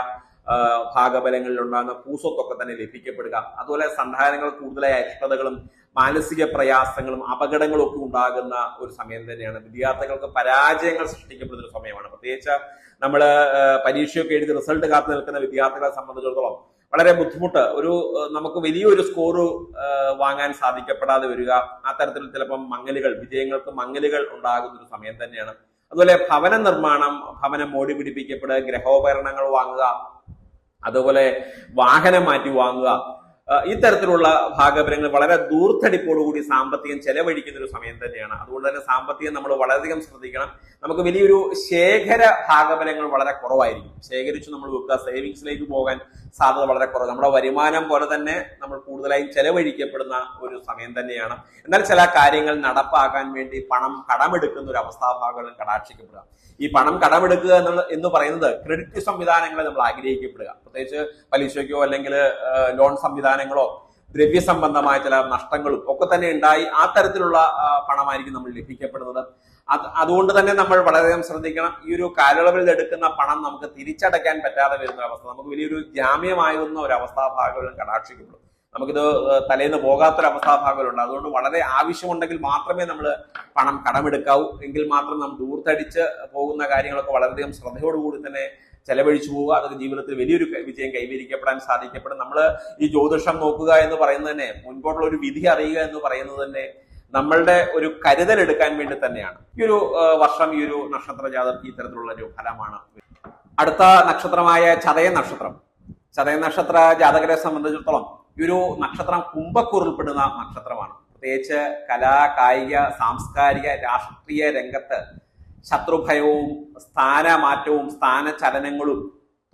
ഭാഗബലങ്ങളിൽ ഉണ്ടാകുന്ന പൂസ്വത്തൊക്കെ തന്നെ ലഭിക്കപ്പെടുക. അതുപോലെ സന്താനങ്ങൾ കൂടുതലായ അരിഷ്ടതകളും മാനസിക പ്രയാസങ്ങളും അപകടങ്ങളും ഒക്കെ ഉണ്ടാകുന്ന ഒരു സമയം തന്നെയാണ്. വിദ്യാർത്ഥികൾക്ക് പരാജയങ്ങൾ സൃഷ്ടിക്കപ്പെടുന്ന ഒരു സമയമാണ്. പ്രത്യേകിച്ച് നമ്മൾ പരീക്ഷയൊക്കെ എഴുതി റിസൾട്ട് കാത്തു നിൽക്കുന്ന വിദ്യാർത്ഥികളെ സംബന്ധിച്ചിടത്തോളം വളരെ ബുദ്ധിമുട്ട്. ഒരു നമുക്ക് വലിയൊരു സ്കോർ വാങ്ങാൻ സാധിക്കപ്പെടാതെ വരിക ആ തരത്തിൽ ചിലപ്പം മങ്ങലുകൾ വിജയങ്ങൾക്ക് മങ്ങലുകൾ ഉണ്ടാകുന്ന ഒരു സമയം തന്നെയാണ്. അതുപോലെ ഭവന നിർമ്മാണം ഭവനം മോടി പിടിപ്പിക്കപ്പെടുക ഗ്രഹോപകരണങ്ങൾ വാങ്ങുക അതുപോലെ വാഹനം മാറ്റി വാങ്ങുക ഇത്തരത്തിലുള്ള ഭാഗപരങ്ങൾ വളരെ ദൂർത്തടിപ്പോടുകൂടി സാമ്പത്തികം ചെലവഴിക്കുന്ന ഒരു സമയം തന്നെയാണ്. അതുകൊണ്ട് തന്നെ സാമ്പത്തികം നമ്മൾ വളരെയധികം ശ്രദ്ധിക്കണം. നമുക്ക് വലിയൊരു ശേഖര ഭാഗപരങ്ങൾ വളരെ കുറവായിരിക്കും. ശേഖരിച്ച് നമ്മൾ വെക്കുക സേവിങ്സിലേക്ക് പോകാൻ സാധ്യത വളരെ കുറവ് നമ്മുടെ വരുമാനം പോലെ തന്നെ നമ്മൾ കൂടുതലായും ചെലവഴിക്കപ്പെടുന്ന ഒരു സമയം തന്നെയാണ്. എന്നാൽ ചില കാര്യങ്ങൾ നടപ്പാക്കാൻ വേണ്ടി പണം കടമെടുക്കുന്ന ഒരു അവസ്ഥാഭാഗങ്ങൾ കടാക്ഷിക്കപ്പെടുക. ഈ പണം കടമെടുക്കുക എന്നുള്ള എന്ന് പറയുന്നത് ക്രെഡിറ്റ് സംവിധാനങ്ങളെ നമ്മൾ ആഗ്രഹിക്കപ്പെടുക. പ്രത്യേകിച്ച് പലിശയ്ക്കോ അല്ലെങ്കിൽ ലോൺ സംവിധാനങ്ങളോ ദ്രവ്യ സംബന്ധമായ ചില നഷ്ടങ്ങളും ഒക്കെ തന്നെ ഉണ്ടായി ആ തരത്തിലുള്ള പണമായിരിക്കും നമ്മൾ ലഭിക്കപ്പെടുന്നത്. അത് അതുകൊണ്ട് തന്നെ നമ്മൾ വളരെയധികം ശ്രദ്ധിക്കണം. ഈ ഒരു കാലയളവിൽ എടുക്കുന്ന പണം നമുക്ക് തിരിച്ചടയ്ക്കാൻ പറ്റാതെ വരുന്ന അവസ്ഥ. നമുക്ക് വലിയൊരു ജാമ്യമാകുന്ന ഒരു അവസ്ഥാഭാഗങ്ങൾ കടാക്ഷിക്കപ്പെടും. നമുക്കിത് തലേന്ന് പോകാത്തൊരു അവസ്ഥാഭാഗങ്ങളുണ്ട് അതുകൊണ്ട് വളരെ ആവശ്യമുണ്ടെങ്കിൽ മാത്രമേ നമ്മൾ പണം കടമെടുക്കാവൂ. എങ്കിൽ മാത്രം നാം ദൂർത്തടിച്ച് പോകുന്ന കാര്യങ്ങളൊക്കെ വളരെയധികം ശ്രദ്ധയോടുകൂടി തന്നെ ചെലവഴിച്ചു പോവുക. അതൊക്കെ ജീവിതത്തിൽ വലിയൊരു വിജയം കൈവരിക്കപ്പെടാൻ സാധിക്കപ്പെടും. നമ്മൾ ഈ ജ്യോതിഷം നോക്കുക എന്ന് പറയുന്നത് തന്നെ മുൻപോട്ടുള്ള ഒരു വിധി അറിയുക എന്ന് പറയുന്നത് തന്നെ നമ്മളുടെ ഒരു കരുതൽ എടുക്കാൻ വേണ്ടി തന്നെയാണ്. ഈ ഒരു വർഷം ഈ ഒരു നക്ഷത്ര ജാതർക്ക് ഇത്തരത്തിലുള്ള ഒരു ഫലമാണ്. അടുത്ത നക്ഷത്രമായ ചതയ നക്ഷത്രം. ചതയ നക്ഷത്ര ജാതകരെ സംബന്ധിച്ചിടത്തോളം ഈ ഒരു നക്ഷത്രം കുംഭക്കൂറിൽപ്പെടുന്ന നക്ഷത്രമാണ്. പ്രത്യേകിച്ച് കലാ കായിക സാംസ്കാരിക രാഷ്ട്രീയ രംഗത്ത് ശത്രുഭയവും സ്ഥാനമാറ്റവും സ്ഥാനചലനങ്ങളും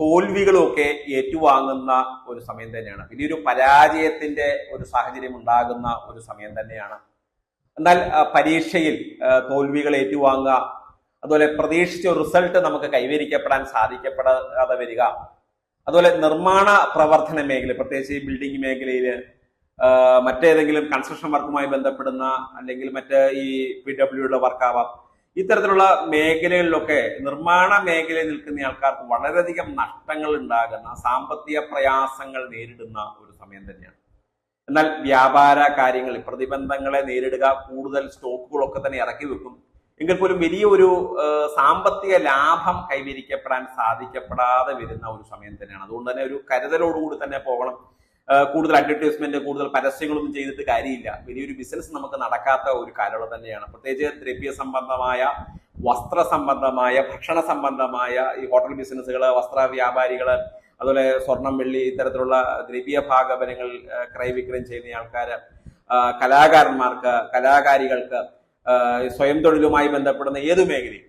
തോൽവികളും ഒക്കെ ഏറ്റുവാങ്ങുന്ന ഒരു സമയം തന്നെയാണ്. വലിയൊരു പരാജയത്തിന്റെ ഒരു സാഹചര്യം ഉണ്ടാകുന്ന ഒരു സമയം തന്നെയാണ് എന്നാൽ പരീക്ഷയിൽ തോൽവികൾ ഏറ്റുവാങ്ങുക അതുപോലെ പ്രതീക്ഷിച്ച റിസൾട്ട് നമുക്ക് കൈവരിക്കപ്പെടാൻ സാധിക്കപ്പെടാതെ വരിക അതുപോലെ നിർമ്മാണ പ്രവർത്തന മേഖല പ്രത്യേകിച്ച് ബിൽഡിംഗ് മേഖലയിൽ മറ്റേതെങ്കിലും കൺസ്ട്രക്ഷൻ വർക്കുമായി ബന്ധപ്പെടുന്ന അല്ലെങ്കിൽ മറ്റ് ഈ പി ഡബ്ല്യുയുടെ വർക്കാവാം ഇത്തരത്തിലുള്ള മേഖലകളിലൊക്കെ നിർമ്മാണ മേഖലയിൽ നിൽക്കുന്ന ആൾക്കാർക്ക് വളരെയധികം നഷ്ടങ്ങൾ ഉണ്ടാകുന്ന സാമ്പത്തിക പ്രയാസങ്ങൾ നേരിടുന്ന ഒരു സമയം തന്നെയാണ്. എന്നാൽ വ്യാപാര കാര്യങ്ങളിൽ പ്രതിബന്ധങ്ങളെ നേരിടുക കൂടുതൽ സ്റ്റോക്കുകളൊക്കെ തന്നെ ഇറക്കി വെക്കും. എങ്കിൽ പോലും വലിയ ഒരു സാമ്പത്തിക ലാഭം കൈവരിക്കപ്പെടാൻ സാധിക്കപ്പെടാതെ വരുന്ന ഒരു സമയം തന്നെയാണ്. അതുകൊണ്ട് തന്നെ ഒരു കരുതലോടുകൂടി തന്നെ പോകണം. കൂടുതൽ അഡ്വർടൈസ്മെന്റ് കൂടുതൽ പരസ്യങ്ങളൊന്നും ചെയ്തിട്ട് കാര്യമില്ല. വലിയൊരു ബിസിനസ് നമുക്ക് നടക്കാത്ത ഒരു കാലയളവ് തന്നെയാണ്. പ്രത്യേകിച്ച് ദ്രവ്യ സംബന്ധമായ വസ്ത്ര സംബന്ധമായ ഭക്ഷണ സംബന്ധമായ ഈ ഹോട്ടൽ ബിസിനസ്സുകൾ വസ്ത്ര വ്യാപാരികൾ അതുപോലെ സ്വർണം വെള്ളി ഇത്തരത്തിലുള്ള ദ്രവ്യ ഭാഗപരങ്ങൾ ക്രയവിക്രയം ചെയ്യുന്ന ആൾക്കാർ കലാകാരന്മാർക്ക് കലാകാരികൾക്ക് സ്വയം തൊഴിലുമായി ബന്ധപ്പെടുന്ന ഏത് മേഖലയും.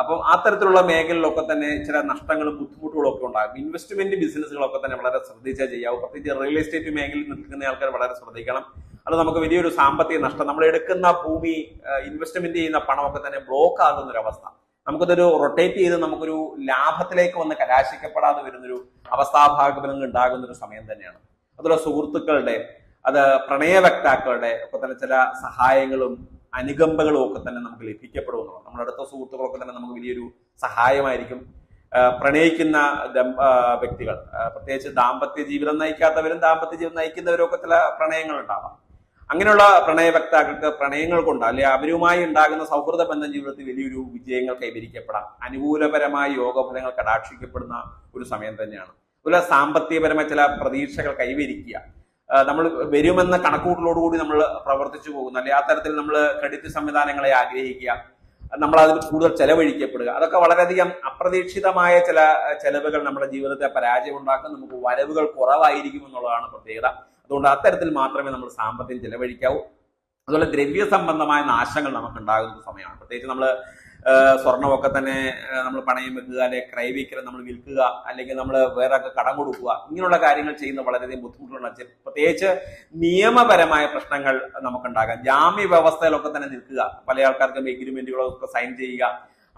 അപ്പം അത്തരത്തിലുള്ള മേഖലയിലൊക്കെ തന്നെ ചില നഷ്ടങ്ങളും ബുദ്ധിമുട്ടുകളും ഒക്കെ ഉണ്ടാകും. ഇൻവെസ്റ്റ്മെന്റ് ബിസിനസ്സുകളൊക്കെ തന്നെ വളരെ ശ്രദ്ധിച്ചാൽ ചെയ്യാവും. പ്രത്യേകിച്ച് റിയൽ എസ്റ്റേറ്റ് മേഖലയിൽ നിൽക്കുന്ന ആൾക്കാർ വളരെ ശ്രദ്ധിക്കണം. അത് നമുക്ക് വലിയൊരു സാമ്പത്തിക നഷ്ടം. നമ്മൾ എടുക്കുന്ന ഭൂമി ഇൻവെസ്റ്റ്മെന്റ് ചെയ്യുന്ന പണമൊക്കെ തന്നെ ബ്ലോക്ക് ആകുന്ന ഒരു അവസ്ഥ. നമുക്കതൊരു റൊട്ടേറ്റ് ചെയ്ത് നമുക്കൊരു ലാഭത്തിലേക്ക് വന്ന് കലാശിക്കപ്പെടാതെ വരുന്നൊരു അവസ്ഥാഭാഗമനങ്ങൾ ഉണ്ടാകുന്ന ഒരു സമയം തന്നെയാണ്. അതുപോലെ സുഹൃത്തുക്കളുടെ അത് പ്രണയവക്താക്കളുടെ ഒക്കെ തന്നെ ചില സഹായങ്ങളും അനുകമ്പകളും ഒക്കെ തന്നെ നമുക്ക് ലഭിക്കപ്പെടുമെന്നുള്ളത് നമ്മുടെ അടുത്ത സുഹൃത്തുക്കളൊക്കെ തന്നെ നമുക്ക് വലിയൊരു സഹായമായിരിക്കും. പ്രണയിക്കുന്ന വ്യക്തികൾ. പ്രത്യേകിച്ച് ദാമ്പത്യ ജീവിതം നയിക്കാത്തവരും ദാമ്പത്യ ജീവിതം നയിക്കുന്നവരും ഒക്കെ ചില പ്രണയങ്ങൾ ഉണ്ടാവാം. അങ്ങനെയുള്ള പ്രണയ വക്താക്കൾക്ക് പ്രണയങ്ങൾ കൊണ്ട് അല്ലെ അവരുമായി ഉണ്ടാകുന്ന സൗഹൃദ ബന്ധം ജീവിതത്തിൽ വലിയൊരു വിജയങ്ങൾ കൈവരിക്കപ്പെടാം. അനുകൂലപരമായ യോഗഫലങ്ങൾ കടാക്ഷിക്കപ്പെടുന്ന ഒരു സമയം തന്നെയാണ്. അതുപോലെ സാമ്പത്തികപരമായ ചില പ്രതീക്ഷകൾ കൈവരിക്കുക. നമ്മൾ വരുമെന്ന കണക്കൂട്ടലോടുകൂടി നമ്മൾ പ്രവർത്തിച്ചു പോകുന്നു. അല്ലെ ആ തരത്തിൽ നമ്മൾ ക്രെഡിറ്റ് സംവിധാനങ്ങളെ ആഗ്രഹിക്കുക. നമ്മൾ അതിൽ കൂടുതൽ ചെലവഴിക്കപ്പെടുക. അതൊക്കെ വളരെയധികം അപ്രതീക്ഷിതമായ ചില ചെലവുകൾ നമ്മുടെ ജീവിതത്തെ പരാജയം ഉണ്ടാക്കും നമുക്ക് വരവുകൾ കുറവായിരിക്കും എന്നുള്ളതാണ് പ്രത്യേകത. അതുകൊണ്ട് അത്തരത്തിൽ മാത്രമേ നമ്മൾ സാമ്പത്തികം ചെലവഴിക്കാവൂ. അതുപോലെ ദ്രവ്യ സംബന്ധമായ നാശങ്ങൾ നമുക്ക് ഉണ്ടാകുന്ന സമയമാണ്. പ്രത്യേകിച്ച് നമ്മൾ സ്വർണമൊക്കെ തന്നെ നമ്മൾ പണയം വെക്കുക അല്ലെങ്കിൽ ക്രയവിക്രം നമ്മൾ വിൽക്കുക അല്ലെങ്കിൽ നമ്മൾ വേറെ കടം കൊടുക്കുക ഇങ്ങനെയുള്ള കാര്യങ്ങൾ ചെയ്യുന്ന വളരെയധികം ബുദ്ധിമുട്ടുള്ള പ്രത്യേകിച്ച് നിയമപരമായ പ്രശ്നങ്ങൾ നമുക്കുണ്ടാകാം. ജാമ്യ വ്യവസ്ഥയിലൊക്കെ തന്നെ നിൽക്കുക. പല ആൾക്കാർക്കും എഗ്രിമെന്റുകളൊക്കെ സൈൻ ചെയ്യുക.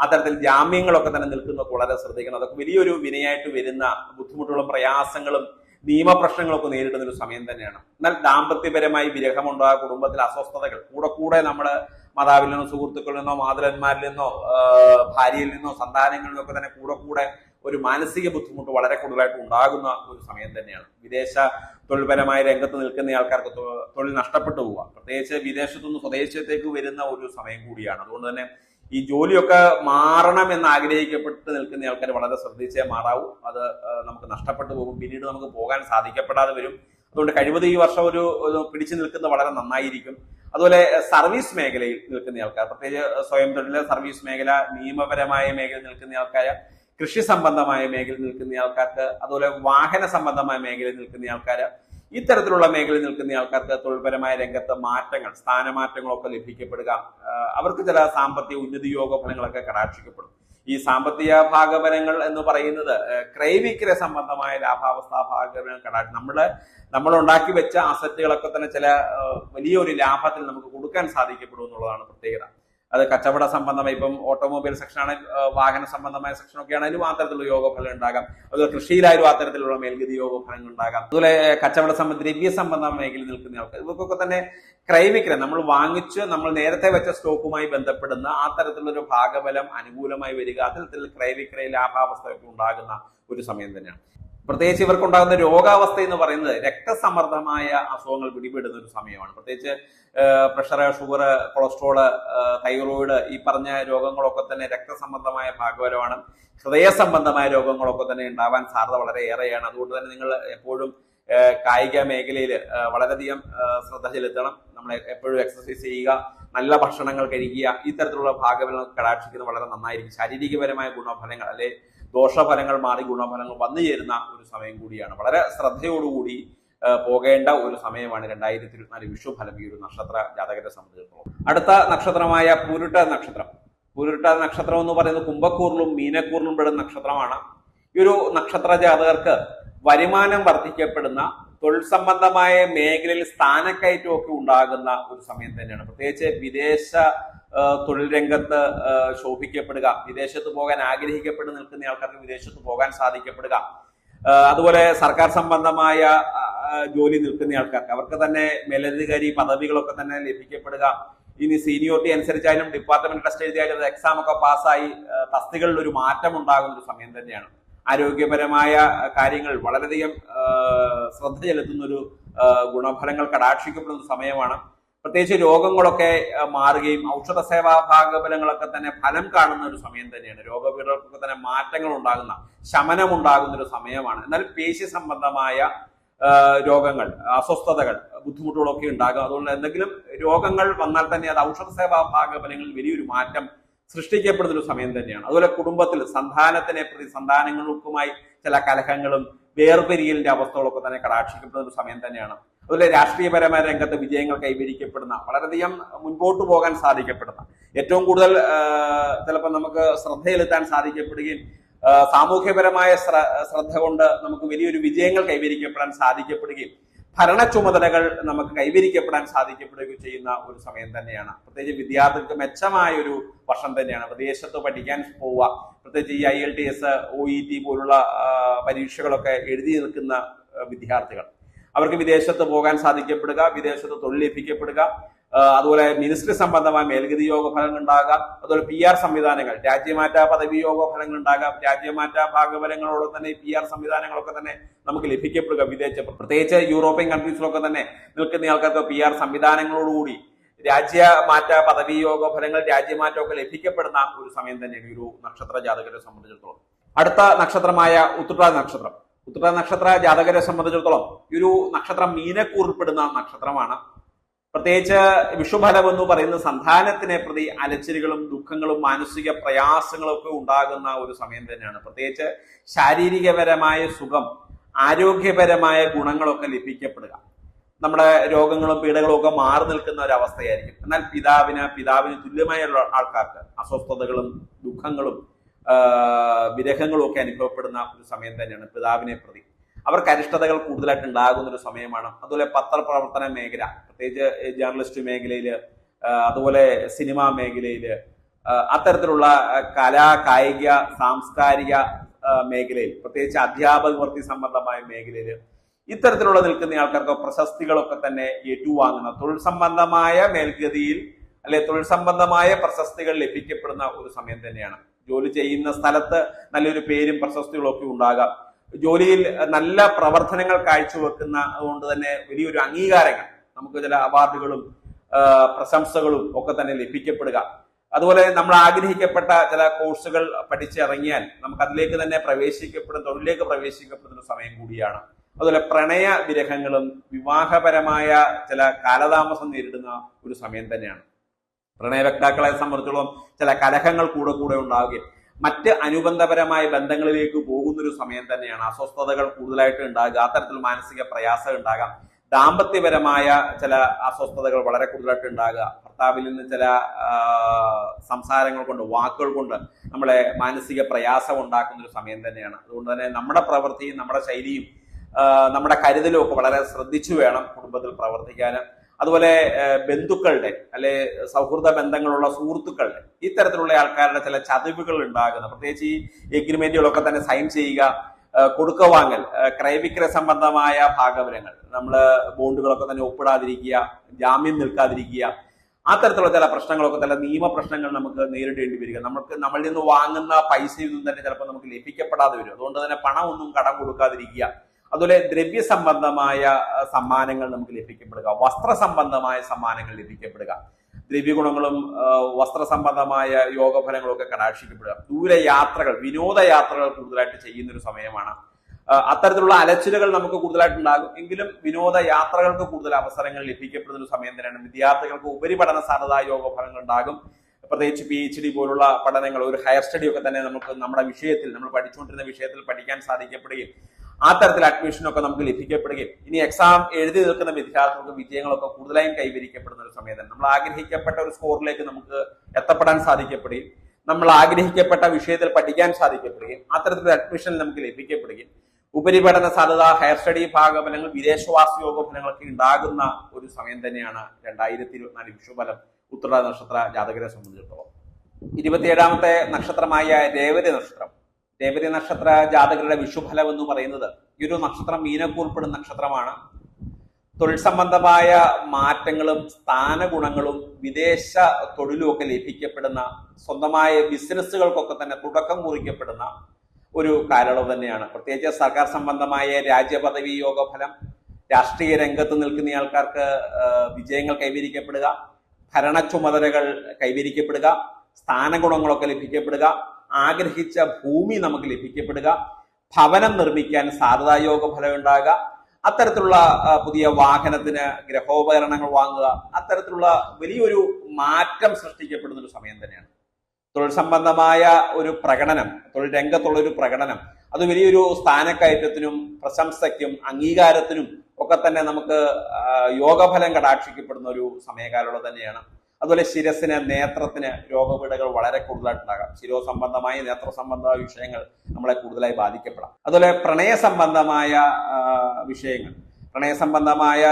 അത്തരത്തിൽ ജാമ്യങ്ങളൊക്കെ തന്നെ നിൽക്കുന്നതൊക്കെ വളരെ ശ്രദ്ധിക്കണം. അതൊക്കെ വലിയൊരു വിനയായിട്ട് വരുന്ന ബുദ്ധിമുട്ടുകളും പ്രയാസങ്ങളും നിയമപ്രശ്നങ്ങളൊക്കെ നേരിടുന്ന ഒരു സമയം തന്നെയാണ്. എന്നാൽ ദാമ്പത്യപരമായി വിരഹമുണ്ടായ കുടുംബത്തിലെ അസ്വസ്ഥതകൾ കൂടെ കൂടെ നമ്മുടെ മാതാവിൽ നിന്നോ സുഹൃത്തുക്കളിൽ നിന്നോ മാതൃന്മാരിൽ നിന്നോ ഭാര്യയിൽ നിന്നോ സന്താനങ്ങളിൽ നിന്നൊക്കെ തന്നെ കൂടെ കൂടെ ഒരു മാനസിക ബുദ്ധിമുട്ട് വളരെ കൂടുതലായിട്ട് ഉണ്ടാകുന്ന ഒരു സമയം തന്നെയാണ്. വിദേശ തൊഴിൽപരമായ രംഗത്ത് നിൽക്കുന്ന ആൾക്കാർക്ക് തൊഴിൽ നഷ്ടപ്പെട്ടു പോവുക. പ്രത്യേകിച്ച് വിദേശത്തുനിന്ന് സ്വദേശത്തേക്ക് വരുന്ന ഒരു സമയം കൂടിയാണ്. അതുകൊണ്ട് തന്നെ ഈ ജോലിയൊക്കെ മാറണം എന്ന് ആഗ്രഹിക്കപ്പെട്ട് നിൽക്കുന്ന ആൾക്കാർ വളരെ ശ്രദ്ധിച്ചേ മാറാവൂ. അത് നമുക്ക് നഷ്ടപ്പെട്ടു പോകും. പിന്നീട് നമുക്ക് പോകാൻ സാധിക്കപ്പെടാതെ വരും. അതുകൊണ്ട് കഴിവതും ഈ വർഷം ഒരു പിടിച്ചു നിൽക്കുന്നത് വളരെ നന്നായിരിക്കും. അതുപോലെ സർവീസ് മേഖലയിൽ നിൽക്കുന്ന ആൾക്കാർ പ്രത്യേകിച്ച് സ്വയം തൊഴിൽ സർവീസ് മേഖല നിയമപരമായ മേഖലയിൽ നിൽക്കുന്ന ആൾക്കാർ കൃഷി സംബന്ധമായ മേഖലയിൽ നിൽക്കുന്ന ആൾക്കാർക്ക് അതുപോലെ വാഹന സംബന്ധമായ മേഖലയിൽ നിൽക്കുന്ന ആൾക്കാർ ഇത്തരത്തിലുള്ള മേഖലയിൽ നിൽക്കുന്ന ആൾക്കാർക്ക് തൊഴിൽപരമായ രംഗത്ത് മാറ്റങ്ങൾ സ്ഥാനമാറ്റങ്ങളൊക്കെ ലഭിക്കപ്പെടുക അവർക്ക് ചില സാമ്പത്തിക ഉന്നതിയോഗ ഫലങ്ങളൊക്കെ കടാക്ഷിക്കപ്പെടും. ഈ സാമ്പത്തിക ഭാഗപരങ്ങൾ എന്ന് പറയുന്നത് ക്രൈവിക്രയ സംബന്ധമായ ലാഭാവസ്ഥ ഭാഗപരങ്ങൾ കടാക്ഷി. നമ്മൾ നമ്മൾ ഉണ്ടാക്കി വെച്ച അസറ്റുകളൊക്കെ തന്നെ ചില വലിയൊരു ലാഭത്തിൽ നമുക്ക് കൊടുക്കാൻ സാധിക്കപ്പെടും എന്നുള്ളതാണ് പ്രത്യേകത. അത് കച്ചവട സംബന്ധമായി ഇപ്പം ഓട്ടോമൊബൈൽ സെക്ഷൻ ആണെങ്കിൽ വാഹന സംബന്ധമായ സെക്ഷൻ ഒക്കെ ആണെങ്കിലും ആ തരത്തിലുള്ള യോഗഫലം ഉണ്ടാകാം. അതുപോലെ കൃഷിയിലായാലും ആ തരത്തിലുള്ള മേൽഗതി യോഗഫലങ്ങൾ ഉണ്ടാകാം. അതുപോലെ കച്ചവട സംബന്ധ ദ്രവ്യ സംബന്ധ മേഖലയിൽ നിൽക്കുന്ന ആൾക്കാർ ഇവർക്കൊക്കെ തന്നെ ക്രയവിക്രയം നമ്മൾ വാങ്ങിച്ച് നമ്മൾ നേരത്തെ വെച്ച സ്റ്റോക്കുമായി ബന്ധപ്പെടുന്ന ആ തരത്തിലുള്ള ഭാഗബലം അനുകൂലമായി വരിക അത്തരത്തിൽ ക്രയവിക്രയ ലാഭാവസ്ഥയൊക്കെ ഉണ്ടാകുന്ന ഒരു സമയം തന്നെയാണ്. പ്രത്യേകിച്ച് ഇവർക്കുണ്ടാകുന്ന രോഗാവസ്ഥ എന്ന് പറയുന്നത് രക്തസമ്മർദ്ദമായ അസുഖങ്ങൾ പിടിപെടുന്ന ഒരു സമയമാണ്. പ്രത്യേകിച്ച് പ്രഷർ ഷുഗർ കൊളസ്ട്രോൾ തൈറോയിഡ് ഈ പറഞ്ഞ രോഗങ്ങളൊക്കെ തന്നെ രക്തസംബന്ധമായ ഭാഗവരമാണ് ഹൃദയ സംബന്ധമായ രോഗങ്ങളൊക്കെ തന്നെ ഉണ്ടാവാൻ സാധ്യത വളരെ ഏറെയാണ്. അതുകൊണ്ട് തന്നെ നിങ്ങൾ എപ്പോഴും കായിക മേഖലയിൽ വളരെയധികം ശ്രദ്ധ ചെലുത്തണം. നമ്മൾ എപ്പോഴും എക്സസൈസ് ചെയ്യുക നല്ല ഭക്ഷണങ്ങൾ കഴിക്കുക ഇത്തരത്തിലുള്ള ഭാഗങ്ങൾ കടാക്ഷിക്കുന്നത് വളരെ നന്നായിരിക്കും. ശാരീരികപരമായ ഗുണഫലങ്ങൾ അല്ലെ ദോഷഫലങ്ങൾ മാറി ഗുണഫലങ്ങൾ വന്നു ചേരുന്ന ഒരു സമയം കൂടിയാണ്. വളരെ ശ്രദ്ധയോടുകൂടി പോകേണ്ട ഒരു സമയമാണ് രണ്ടായിരത്തി ഇരുപത്തിനാല് വിഷുഫലം ഈ ഒരു നക്ഷത്ര ജാതകരെ സംബന്ധിച്ചിടത്തോളം. അടുത്ത നക്ഷത്രമായ പുരുട്ട നക്ഷത്രം. പുരുട്ട നക്ഷത്രം എന്ന് പറയുന്നത് കുംഭക്കൂറിലും മീനക്കൂറിലും പെടുന്ന നക്ഷത്രമാണ്. ഈ ഒരു നക്ഷത്ര ജാതകർക്ക് വരുമാനം വർദ്ധിക്കപ്പെടുന്ന തൊഴിൽ സംബന്ധമായ മേഖലയിൽ സ്ഥാനക്കയറ്റമൊക്കെ ഉണ്ടാകുന്ന ഒരു സമയം തന്നെയാണ്. പ്രത്യേകിച്ച് വിദേശ തൊഴിൽ രംഗത്ത് ശോഭിക്കപ്പെടുക വിദേശത്ത് പോകാൻ ആഗ്രഹിക്കപ്പെട്ട് നിൽക്കുന്ന ആൾക്കാർക്ക് വിദേശത്ത് പോകാൻ സാധിക്കപ്പെടുക. അതുപോലെ സർക്കാർ സംബന്ധമായ ജോലി നിൽക്കുന്ന ആൾക്കാർക്ക് അവർക്ക് തന്നെ മേലധികാരി പദവികളൊക്കെ തന്നെ ലഭിക്കപ്പെടുക. ഇനി സീനിയോറിറ്റി അനുസരിച്ചായാലും ഡിപ്പാർട്ട്മെന്റ് ടെസ്റ്റ് എഴുതിയാലും എക്സാം ഒക്കെ പാസ്സായി തസ്തികളിൽ ഒരു മാറ്റം ഉണ്ടാകുന്ന ഒരു സമയം തന്നെയാണ്. ആരോഗ്യപരമായ കാര്യങ്ങൾ വളരെയധികം ശ്രദ്ധ ചെലുത്തുന്ന ഒരു ഗുണഫലങ്ങൾ കടാക്ഷിക്കപ്പെടുന്ന സമയമാണ്. പ്രത്യേകിച്ച് രോഗങ്ങളൊക്കെ മാറുകയും ഔഷധ സേവാ ഭാഗബലങ്ങളൊക്കെ തന്നെ ഫലം കാണുന്ന ഒരു സമയം തന്നെയാണ്. രോഗപീഠകൾക്കൊക്കെ തന്നെ മാറ്റങ്ങൾ ഉണ്ടാകുന്ന ശമനം ഉണ്ടാകുന്ന ഒരു സമയമാണ്. എന്നാൽ പേശി സംബന്ധമായ രോഗങ്ങൾ അസ്വസ്ഥതകൾ ബുദ്ധിമുട്ടുകളൊക്കെ ഉണ്ടാകും. അതുകൊണ്ട് എന്തെങ്കിലും രോഗങ്ങൾ വന്നാൽ തന്നെ അത് ഔഷധ സേവാ ഭാഗബലങ്ങളിൽ വലിയൊരു മാറ്റം സൃഷ്ടിക്കപ്പെടുന്ന ഒരു സമയം തന്നെയാണ്. അതുപോലെ കുടുംബത്തിൽ സന്താനത്തിനെ പ്രതി സന്താനങ്ങൾക്കുമായി ചില കലഹങ്ങളും വേർപിരിയലിന്റെ അവസ്ഥകളൊക്കെ തന്നെ കടാക്ഷിക്കപ്പെടുന്ന ഒരു സമയം തന്നെയാണ്. അതുപോലെ രാഷ്ട്രീയപരമായ രംഗത്ത് വിജയങ്ങൾ കൈവരിക്കപ്പെടുന്ന വളരെയധികം മുൻപോട്ട് പോകാൻ സാധിക്കപ്പെടുന്ന ഏറ്റവും കൂടുതൽ ചിലപ്പോൾ നമുക്ക് ശ്രദ്ധയിലെത്താൻ സാധിക്കപ്പെടുകയും സാമൂഹ്യപരമായ ശ്ര- ശ്രദ്ധ കൊണ്ട് നമുക്ക് വലിയൊരു വിജയങ്ങൾ കൈവരിക്കപ്പെടാൻ സാധിക്കപ്പെടുകയും ഭരണ ചുമതലകൾ നമുക്ക് കൈവരിക്കപ്പെടാൻ സാധിക്കപ്പെടുകയും ചെയ്യുന്ന ഒരു സമയം തന്നെയാണ്. പ്രത്യേകിച്ച് വിദ്യാർത്ഥികൾക്ക് മെച്ചമായ ഒരു വർഷം തന്നെയാണ്. വിദേശത്ത് പഠിക്കാൻ പോവുക പ്രത്യേകിച്ച് ഈ I L T S O E T പോലുള്ള പരീക്ഷകളൊക്കെ എഴുതി നിൽക്കുന്ന വിദ്യാർത്ഥികൾ. അവർക്ക് വിദേശത്ത് പോകാൻ സാധിക്കപ്പെടുക വിദേശത്ത് തൊഴിൽ ലഭിക്കപ്പെടുക അതുപോലെ മിനിസ്ട്രി സംബന്ധമായ മേൽഗതി യോഗ ഫലങ്ങൾ ഉണ്ടാകാം അതുപോലെ പി ആർ സംവിധാനങ്ങൾ രാജ്യമാറ്റ പദവി യോഗ ഫലങ്ങൾ ഉണ്ടാകാം രാജ്യമാറ്റ ഭാഗഫലങ്ങളോടൊപ്പം തന്നെ പി ആർ സംവിധാനങ്ങളൊക്കെ തന്നെ നമുക്ക് ലഭിക്കപ്പെടുക വിദേശ പ്രത്യേകിച്ച് യൂറോപ്യൻ കൺട്രീസിലൊക്കെ തന്നെ നിൽക്കുന്ന ആൾക്കാർക്ക് പി ആർ സംവിധാനങ്ങളോടുകൂടി രാജ്യമാറ്റ പദവി യോഗ ഫലങ്ങൾ രാജ്യമാറ്റമൊക്കെ ലഭിക്കപ്പെടുന്ന ഒരു സമയം തന്നെയാണ് ഈ ഒരു നക്ഷത്ര ജാതകരെ സംബന്ധിച്ചിടത്തോളം. അടുത്ത നക്ഷത്രമായ ഉത്രട്ടാ നക്ഷത്രം ഉത്രട്ടാ നക്ഷത്ര ജാതകരെ സംബന്ധിച്ചിടത്തോളം ഈ ഒരു നക്ഷത്രം മീനക്കൂർപ്പെടുന്ന നക്ഷത്രമാണ്. പ്രത്യേകിച്ച് വിഷുഫലം എന്ന് പറയുന്ന സന്താനത്തിനെ പ്രതി അലച്ചിലുകളും ദുഃഖങ്ങളും മാനസിക പ്രയാസങ്ങളും ഒക്കെ ഉണ്ടാകുന്ന ഒരു സമയം തന്നെയാണ്. പ്രത്യേകിച്ച് ശാരീരികപരമായ സുഖം ആരോഗ്യപരമായ ഗുണങ്ങളൊക്കെ ലഭിക്കപ്പെടുക. നമ്മുടെ രോഗങ്ങളും പീഡകളും ഒക്കെ മാറി നിൽക്കുന്ന ഒരു അവസ്ഥയായിരിക്കും. എന്നാൽ പിതാവിന് പിതാവിന് തുല്യമായുള്ള ആൾക്കാർക്ക് അസ്വസ്ഥതകളും ദുഃഖങ്ങളും വിരഹങ്ങളും ഒക്കെ അനുഭവപ്പെടുന്ന ഒരു സമയം തന്നെയാണ് പിതാവിനെ പ്രതി. അവർക്ക് അരിഷ്ടതകൾ കൂടുതലായിട്ട് ഉണ്ടാകുന്ന ഒരു സമയമാണ്. അതുപോലെ പത്രപ്രവർത്തന മേഖല പ്രത്യേകിച്ച് ജേർണലിസ്റ്റ് മേഖലയിൽ അതുപോലെ സിനിമാ മേഖലയിൽ അത്തരത്തിലുള്ള കലാ കായിക സാംസ്കാരിക മേഖലയിൽ പ്രത്യേകിച്ച് അധ്യാപക വൃത്തി സംബന്ധമായ മേഖലയിൽ ഇത്തരത്തിലുള്ള നിൽക്കുന്ന ആൾക്കാർക്ക് പ്രശസ്തികളൊക്കെ തന്നെ ഏറ്റുവാങ്ങുന്ന തൊഴിൽ സംബന്ധമായ മേൽഗതിയിൽ അല്ലെ തൊഴിൽ സംബന്ധമായ പ്രശസ്തികൾ ലഭിക്കപ്പെടുന്ന ഒരു സമയം തന്നെയാണ്. ജോലി ചെയ്യുന്ന സ്ഥലത്ത് നല്ലൊരു പേരും പ്രശസ്തികളും ഒക്കെ ഉണ്ടാകാം. ജോലിയിൽ നല്ല പ്രവർത്തനങ്ങൾ കാഴ്ചവെക്കുന്ന അതുകൊണ്ട് തന്നെ വലിയൊരു അംഗീകാരങ്ങൾ നമുക്ക് ചില അവാർഡുകളും പ്രശംസകളും ഒക്കെ തന്നെ ലഭിക്കപ്പെടുക. അതുപോലെ നമ്മൾ ആഗ്രഹിക്കപ്പെട്ട ചില കോഴ്സുകൾ പഠിച്ചിറങ്ങിയാൽ നമുക്ക് അതിലേക്ക് തന്നെ പ്രവേശിക്കപ്പെടുന്ന തൊഴിലേക്ക് പ്രവേശിക്കപ്പെടുന്ന സമയം കൂടിയാണ്. അതുപോലെ പ്രണയ വിരഹങ്ങളും വിവാഹപരമായ ചില കാലതാമസം നേരിടുന്ന ഒരു സമയം തന്നെയാണ്. പ്രണയവക്താക്കളെ സംബന്ധിച്ചോളം ചില കലഹങ്ങൾ കൂടെ കൂടെ ഉണ്ടാവുകയും മറ്റ് അനുബന്ധപരമായ ബന്ധങ്ങളിലേക്ക് പോകുന്നൊരു സമയം തന്നെയാണ് അസ്വസ്ഥതകൾ കൂടുതലായിട്ട് ഉണ്ടാകുക. അത്തരത്തിൽ മാനസിക പ്രയാസം ഉണ്ടാകാം. ദാമ്പത്യപരമായ ചില അസ്വസ്ഥതകൾ വളരെ കൂടുതലായിട്ട് ഉണ്ടാകുക. ഭർത്താവിൽ നിന്ന് ചില സംസാരങ്ങൾ കൊണ്ട് വാക്കുകൾ കൊണ്ട് നമ്മളെ മാനസിക പ്രയാസം ഉണ്ടാക്കുന്ന ഒരു സമയം തന്നെയാണ്. അതുകൊണ്ട് തന്നെ നമ്മുടെ പ്രവൃത്തിയും നമ്മുടെ ശൈലിയും നമ്മുടെ കരുതലും ഒക്കെ വളരെ ശ്രദ്ധിച്ചു വേണം കുടുംബത്തിൽ പ്രവർത്തിക്കാൻ അതുപോലെ ബന്ധുക്കളുടെ അല്ലെ സൗഹൃദ ബന്ധങ്ങളുള്ള സുഹൃത്തുക്കളുടെ ഇത്തരത്തിലുള്ള ആൾക്കാരുടെ ചില ചതിവുകൾ ഉണ്ടാകുന്ന. പ്രത്യേകിച്ച് ഈ എഗ്രിമെന്റുകളൊക്കെ തന്നെ സൈൻ ചെയ്യുക കൊടുക്ക വാങ്ങൽ ക്രയവിക്രയ സംബന്ധമായ ഭാഗവരങ്ങൾ നമ്മൾ ബോണ്ടുകളൊക്കെ തന്നെ ഒപ്പിടാതിരിക്കുക ജാമ്യം നിൽക്കാതിരിക്കുക അത്തരത്തിലുള്ള ചില പ്രശ്നങ്ങളൊക്കെ ചില നിയമ പ്രശ്നങ്ങൾ നമുക്ക് നേരിടേണ്ടി വരിക. നമുക്ക് നമ്മളിൽ നിന്ന് വാങ്ങുന്ന പൈസയിൽ നിന്നും തന്നെ ചിലപ്പോൾ നമുക്ക് ലഭിക്കപ്പെടാതെ വരും. അതുകൊണ്ട് തന്നെ പണം ഒന്നും കടം കൊടുക്കാതിരിക്കുക. അതുപോലെ ദ്രവ്യ സംബന്ധമായ സമ്മാനങ്ങൾ നമുക്ക് ലഭിക്കപ്പെടുക. വസ്ത്ര സംബന്ധമായ സമ്മാനങ്ങൾ ലഭിക്കപ്പെടുക. ദ്രവ്യഗുണങ്ങളും വസ്ത്രസംബന്ധമായ വസ്ത്ര സംബന്ധമായ യോഗഫലങ്ങളും ഒക്കെ കടാക്ഷിക്കപ്പെടുക. ദൂരയാത്രകൾ വിനോദയാത്രകൾ വിനോദ യാത്രകൾ കൂടുതലായിട്ട് ചെയ്യുന്ന ഒരു സമയമാണ് അത്തരത്തിലുള്ള അലച്ചിലുകൾ നമുക്ക് കൂടുതലായിട്ട് ഉണ്ടാകും എങ്കിലും വിനോദയാത്രകൾക്ക് കൂടുതൽ അവസരങ്ങൾ ലഭിക്കപ്പെടുന്ന ഒരു സമയം തന്നെയാണ്. വിദ്യാർത്ഥികൾക്ക് ഉപരിപഠന സാധ്യതാ യോഗഫലങ്ങൾ ഉണ്ടാകും. പ്രത്യേകിച്ച് പി എച്ച് ഡി പോലുള്ള പഠനങ്ങൾ ഒരു ഹയർ സ്റ്റഡി ഒക്കെ തന്നെ നമുക്ക് നമ്മുടെ വിഷയത്തിൽ നമ്മൾ പഠിച്ചുകൊണ്ടിരുന്ന വിഷയത്തിൽ പഠിക്കാൻ സാധിക്കപ്പെടുകയും ആ തരത്തിൽ അഡ്മിഷനൊക്കെ നമുക്ക് ലഭിക്കപ്പെടുകയും ഇനി എക്സാം എഴുതി നിൽക്കുന്ന വിദ്യാർത്ഥികൾക്ക് വിജയങ്ങളൊക്കെ കൂടുതലായും കൈവരിക്കപ്പെടുന്ന ഒരു സമയം തന്നെ. നമ്മൾ ആഗ്രഹിക്കപ്പെട്ട ഒരു സ്കോറിലേക്ക് നമുക്ക് എത്തപ്പെടാൻ സാധിക്കപ്പെടുകയും നമ്മൾ ആഗ്രഹിക്കപ്പെട്ട വിഷയത്തിൽ പഠിക്കാൻ സാധിക്കപ്പെടുകയും അത്തരത്തിലുള്ള അഡ്മിഷൻ നമുക്ക് ലഭിക്കപ്പെടുകയും ഉപരിപഠന സാധ്യത ഹയർ സ്റ്റഡി ഭാഗഫലങ്ങൾ വിദേശവാസ യോഗ ഫലങ്ങളൊക്കെ ഉണ്ടാകുന്ന ഒരു സമയം തന്നെയാണ് രണ്ടായിരത്തി ഇരുപത്തിനാല് വിഷുഫലം ഉത്തര നക്ഷത്ര ജാതകരെ സംബന്ധിച്ചിടത്തോളം. ഇരുപത്തിയേഴാമത്തെ നക്ഷത്രമായ രേവതി നക്ഷത്രം. രേവതി നക്ഷത്ര ജാതകരുടെ വിഷുഫലം എന്ന് പറയുന്നത് ഈ ഒരു നക്ഷത്രം മീനക്കൂൾപ്പെടുന്ന നക്ഷത്രമാണ്. തൊഴിൽ സംബന്ധമായ മാറ്റങ്ങളും സ്ഥാനഗുണങ്ങളും വിദേശ തൊഴിലും ഒക്കെ ലഭിക്കപ്പെടുന്ന സ്വന്തമായ ബിസിനസ്സുകൾക്കൊക്കെ തന്നെ തുടക്കം കുറിക്കപ്പെടുന്ന ഒരു കാലയളവ് തന്നെയാണ്. പ്രത്യേകിച്ച് സർക്കാർ സംബന്ധമായ രാജ്യപദവി യോഗഫലം രാഷ്ട്രീയ രംഗത്ത് നിൽക്കുന്ന ആൾക്കാർക്ക് വിജയങ്ങൾ കൈവരിക്കപ്പെടുക ഭരണ ചുമതലകൾ കൈവരിക്കപ്പെടുക സ്ഥാനഗുണങ്ങളൊക്കെ ലഭിക്കപ്പെടുക ആഗ്രഹിച്ച ഭൂമി നമുക്ക് ലഭിക്കപ്പെടുക. ഭവനം നിർമ്മിക്കാൻ സാധ്യതായോഗ ഫലം ഉണ്ടാകുക അത്തരത്തിലുള്ള പുതിയ വാഹനത്തിന് ഗ്രഹോപകരണങ്ങൾ വാങ്ങുക. അത്തരത്തിലുള്ള വലിയൊരു മാറ്റം സൃഷ്ടിക്കപ്പെടുന്ന ഒരു സമയം തന്നെയാണ്. തൊഴിൽ സംബന്ധമായ ഒരു പ്രകടനം തൊഴിൽ രംഗത്തുള്ള ഒരു പ്രകടനം അത് വലിയൊരു സ്ഥാനക്കയറ്റത്തിനും പ്രശംസയ്ക്കും അംഗീകാരത്തിനും ഒക്കെ തന്നെ നമുക്ക് യോഗഫലം കടാക്ഷിക്കപ്പെടുന്ന ഒരു സമയകാലം തന്നെയാണ്. അതുപോലെ ശിരസിന് നേത്രത്തിന് രോഗപീഠകൾ വളരെ കൂടുതലായിട്ടുണ്ടാകാം. ശിരോ സംബന്ധമായ നേത്ര സംബന്ധമായ വിഷയങ്ങൾ നമ്മളെ കൂടുതലായി ബാധിക്കപ്പെടാം. അതുപോലെ പ്രണയ സംബന്ധമായ വിഷയങ്ങൾ. പ്രണയ സംബന്ധമായ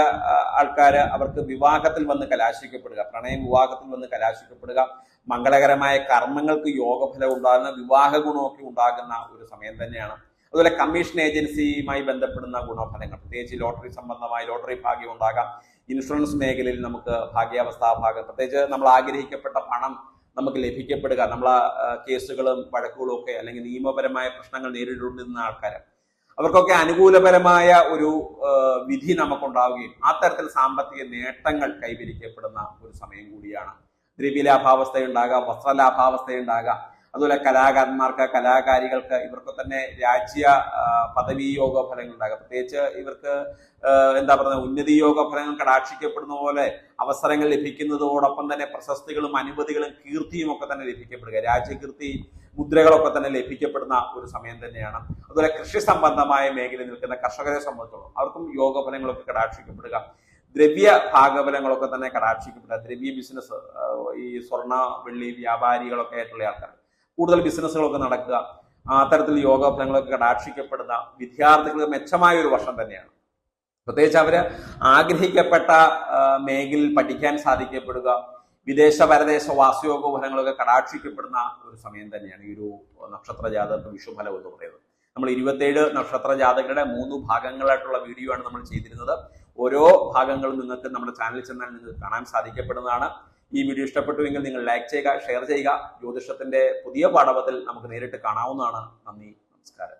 ആൾക്കാർ അവർക്ക് വിവാഹത്തിൽ വന്ന് കലാശിക്കപ്പെടുക. പ്രണയം വിവാഹത്തിൽ വന്ന് കലാശിക്കപ്പെടുക മംഗളകരമായ കർമ്മങ്ങൾക്ക് യോഗഫലം ഉണ്ടാകുന്ന വിവാഹ ഗുണമൊക്കെ ഉണ്ടാകുന്ന ഒരു സമയം തന്നെയാണ്. അതുപോലെ കമ്മീഷൻ ഏജൻസിയുമായി ബന്ധപ്പെടുന്ന ഗുണഫലങ്ങൾ. പ്രത്യേകിച്ച് ലോട്ടറി സംബന്ധമായി ലോട്ടറി ഭാഗ്യം ഉണ്ടാകാം. ഇൻഷുറൻസ് മേഖലയിൽ നമുക്ക് ഭാഗ്യാവസ്ഥാ ഭാഗം. പ്രത്യേകിച്ച് നമ്മൾ ആഗ്രഹിക്കപ്പെട്ട പണം നമുക്ക് ലഭിക്കപ്പെടുക. നമ്മൾ കേസുകളും വഴക്കുകളും ഒക്കെ അല്ലെങ്കിൽ നിയമപരമായ പ്രശ്നങ്ങൾ നേരിടുന്ന ആൾക്കാർ അവർക്കൊക്കെ അനുകൂലപരമായ ഒരു വിധി നമുക്കുണ്ടാവുകയും തരത്തിൽ സാമ്പത്തിക നേട്ടങ്ങൾ കൈവരിക്കപ്പെടുന്ന ഒരു സമയം കൂടിയാണ്. ദ്രവ്യലാഭാവസ്ഥയുണ്ടാകാം വസ്ത്രലാഭാവസ്ഥയുണ്ടാകാം. അതുപോലെ കലാകാരന്മാർക്ക് കലാകാരികൾക്ക് ഇവർക്ക് തന്നെ രാജ്യ പദവി യോഗ ഫലങ്ങൾ ഉണ്ടാകാം. പ്രത്യേകിച്ച് ഇവർക്ക് എന്താ പറയുക ഉന്നതി യോഗ ഫലങ്ങൾ കടാക്ഷിക്കപ്പെടുന്ന പോലെ അവസരങ്ങൾ ലഭിക്കുന്നതോടൊപ്പം തന്നെ പ്രശസ്തികളും അനുമതികളും കീർത്തിയും ഒക്കെ തന്നെ ലഭിക്കപ്പെടുക. രാജ്യകീർത്തി മുദ്രകളൊക്കെ തന്നെ ലഭിക്കപ്പെടുന്ന ഒരു സമയം തന്നെയാണ്. അതുപോലെ കൃഷി സംബന്ധമായ മേഖലയിൽ നിൽക്കുന്ന കർഷകരെ സംബന്ധിച്ചോളം അവർക്കും യോഗ ഫലങ്ങളൊക്കെ കടാക്ഷിക്കപ്പെടുക. ദ്രവ്യ ഭാഗഫലങ്ങളൊക്കെ തന്നെ കടാക്ഷിക്കപ്പെടുക. ദ്രവ്യ ബിസിനസ് ഈ സ്വർണ വെള്ളി വ്യാപാരികളൊക്കെ ആയിട്ടുള്ള ആൾക്കാർ. കൂടുതൽ ബിസിനസ്സുകളൊക്കെ നടക്കുക അത്തരത്തിൽ യോഗ ഫലങ്ങളൊക്കെ കടാക്ഷിക്കപ്പെടുന്ന വിദ്യാർത്ഥികൾക്ക് മെച്ചമായ ഒരു വർഷം തന്നെയാണ്. പ്രത്യേകിച്ച് അവർ ആഗ്രഹിക്കപ്പെട്ട മേഖലയിൽ പഠിക്കാൻ സാധിക്കപ്പെടുക വിദേശ പരദേശ വാസയോഗ ഫലങ്ങളൊക്കെ കടാക്ഷിക്കപ്പെടുന്ന ഒരു സമയം തന്നെയാണ് ഈ ഒരു നക്ഷത്ര ജാതകത്തിന് വിഷുഫലം എന്ന് പറയുന്നത്. നമ്മൾ ഇരുപത്തേഴ് നക്ഷത്ര ജാതകരുടെ മൂന്ന് ഭാഗങ്ങളായിട്ടുള്ള വീഡിയോ ആണ് നമ്മൾ ചെയ്തിരുന്നത്. ഓരോ ഭാഗങ്ങളും നിങ്ങൾക്ക് നമ്മുടെ ചാനലിൽ ചെന്നാൽ നിങ്ങൾക്ക് കാണാൻ സാധിക്കപ്പെടുന്നതാണ്. ഈ വീഡിയോ ഇഷ്ടപ്പെട്ടുവെങ്കിൽ നിങ്ങൾ ലൈക്ക് ചെയ്യുക ഷെയർ ചെയ്യുക. ജ്യോതിഷത്തിന്റെ പുതിയ പാഠവത്തിൽ നമുക്ക് നേരിട്ട് കാണാവുന്നതാണ്. നന്ദി നമസ്കാരം.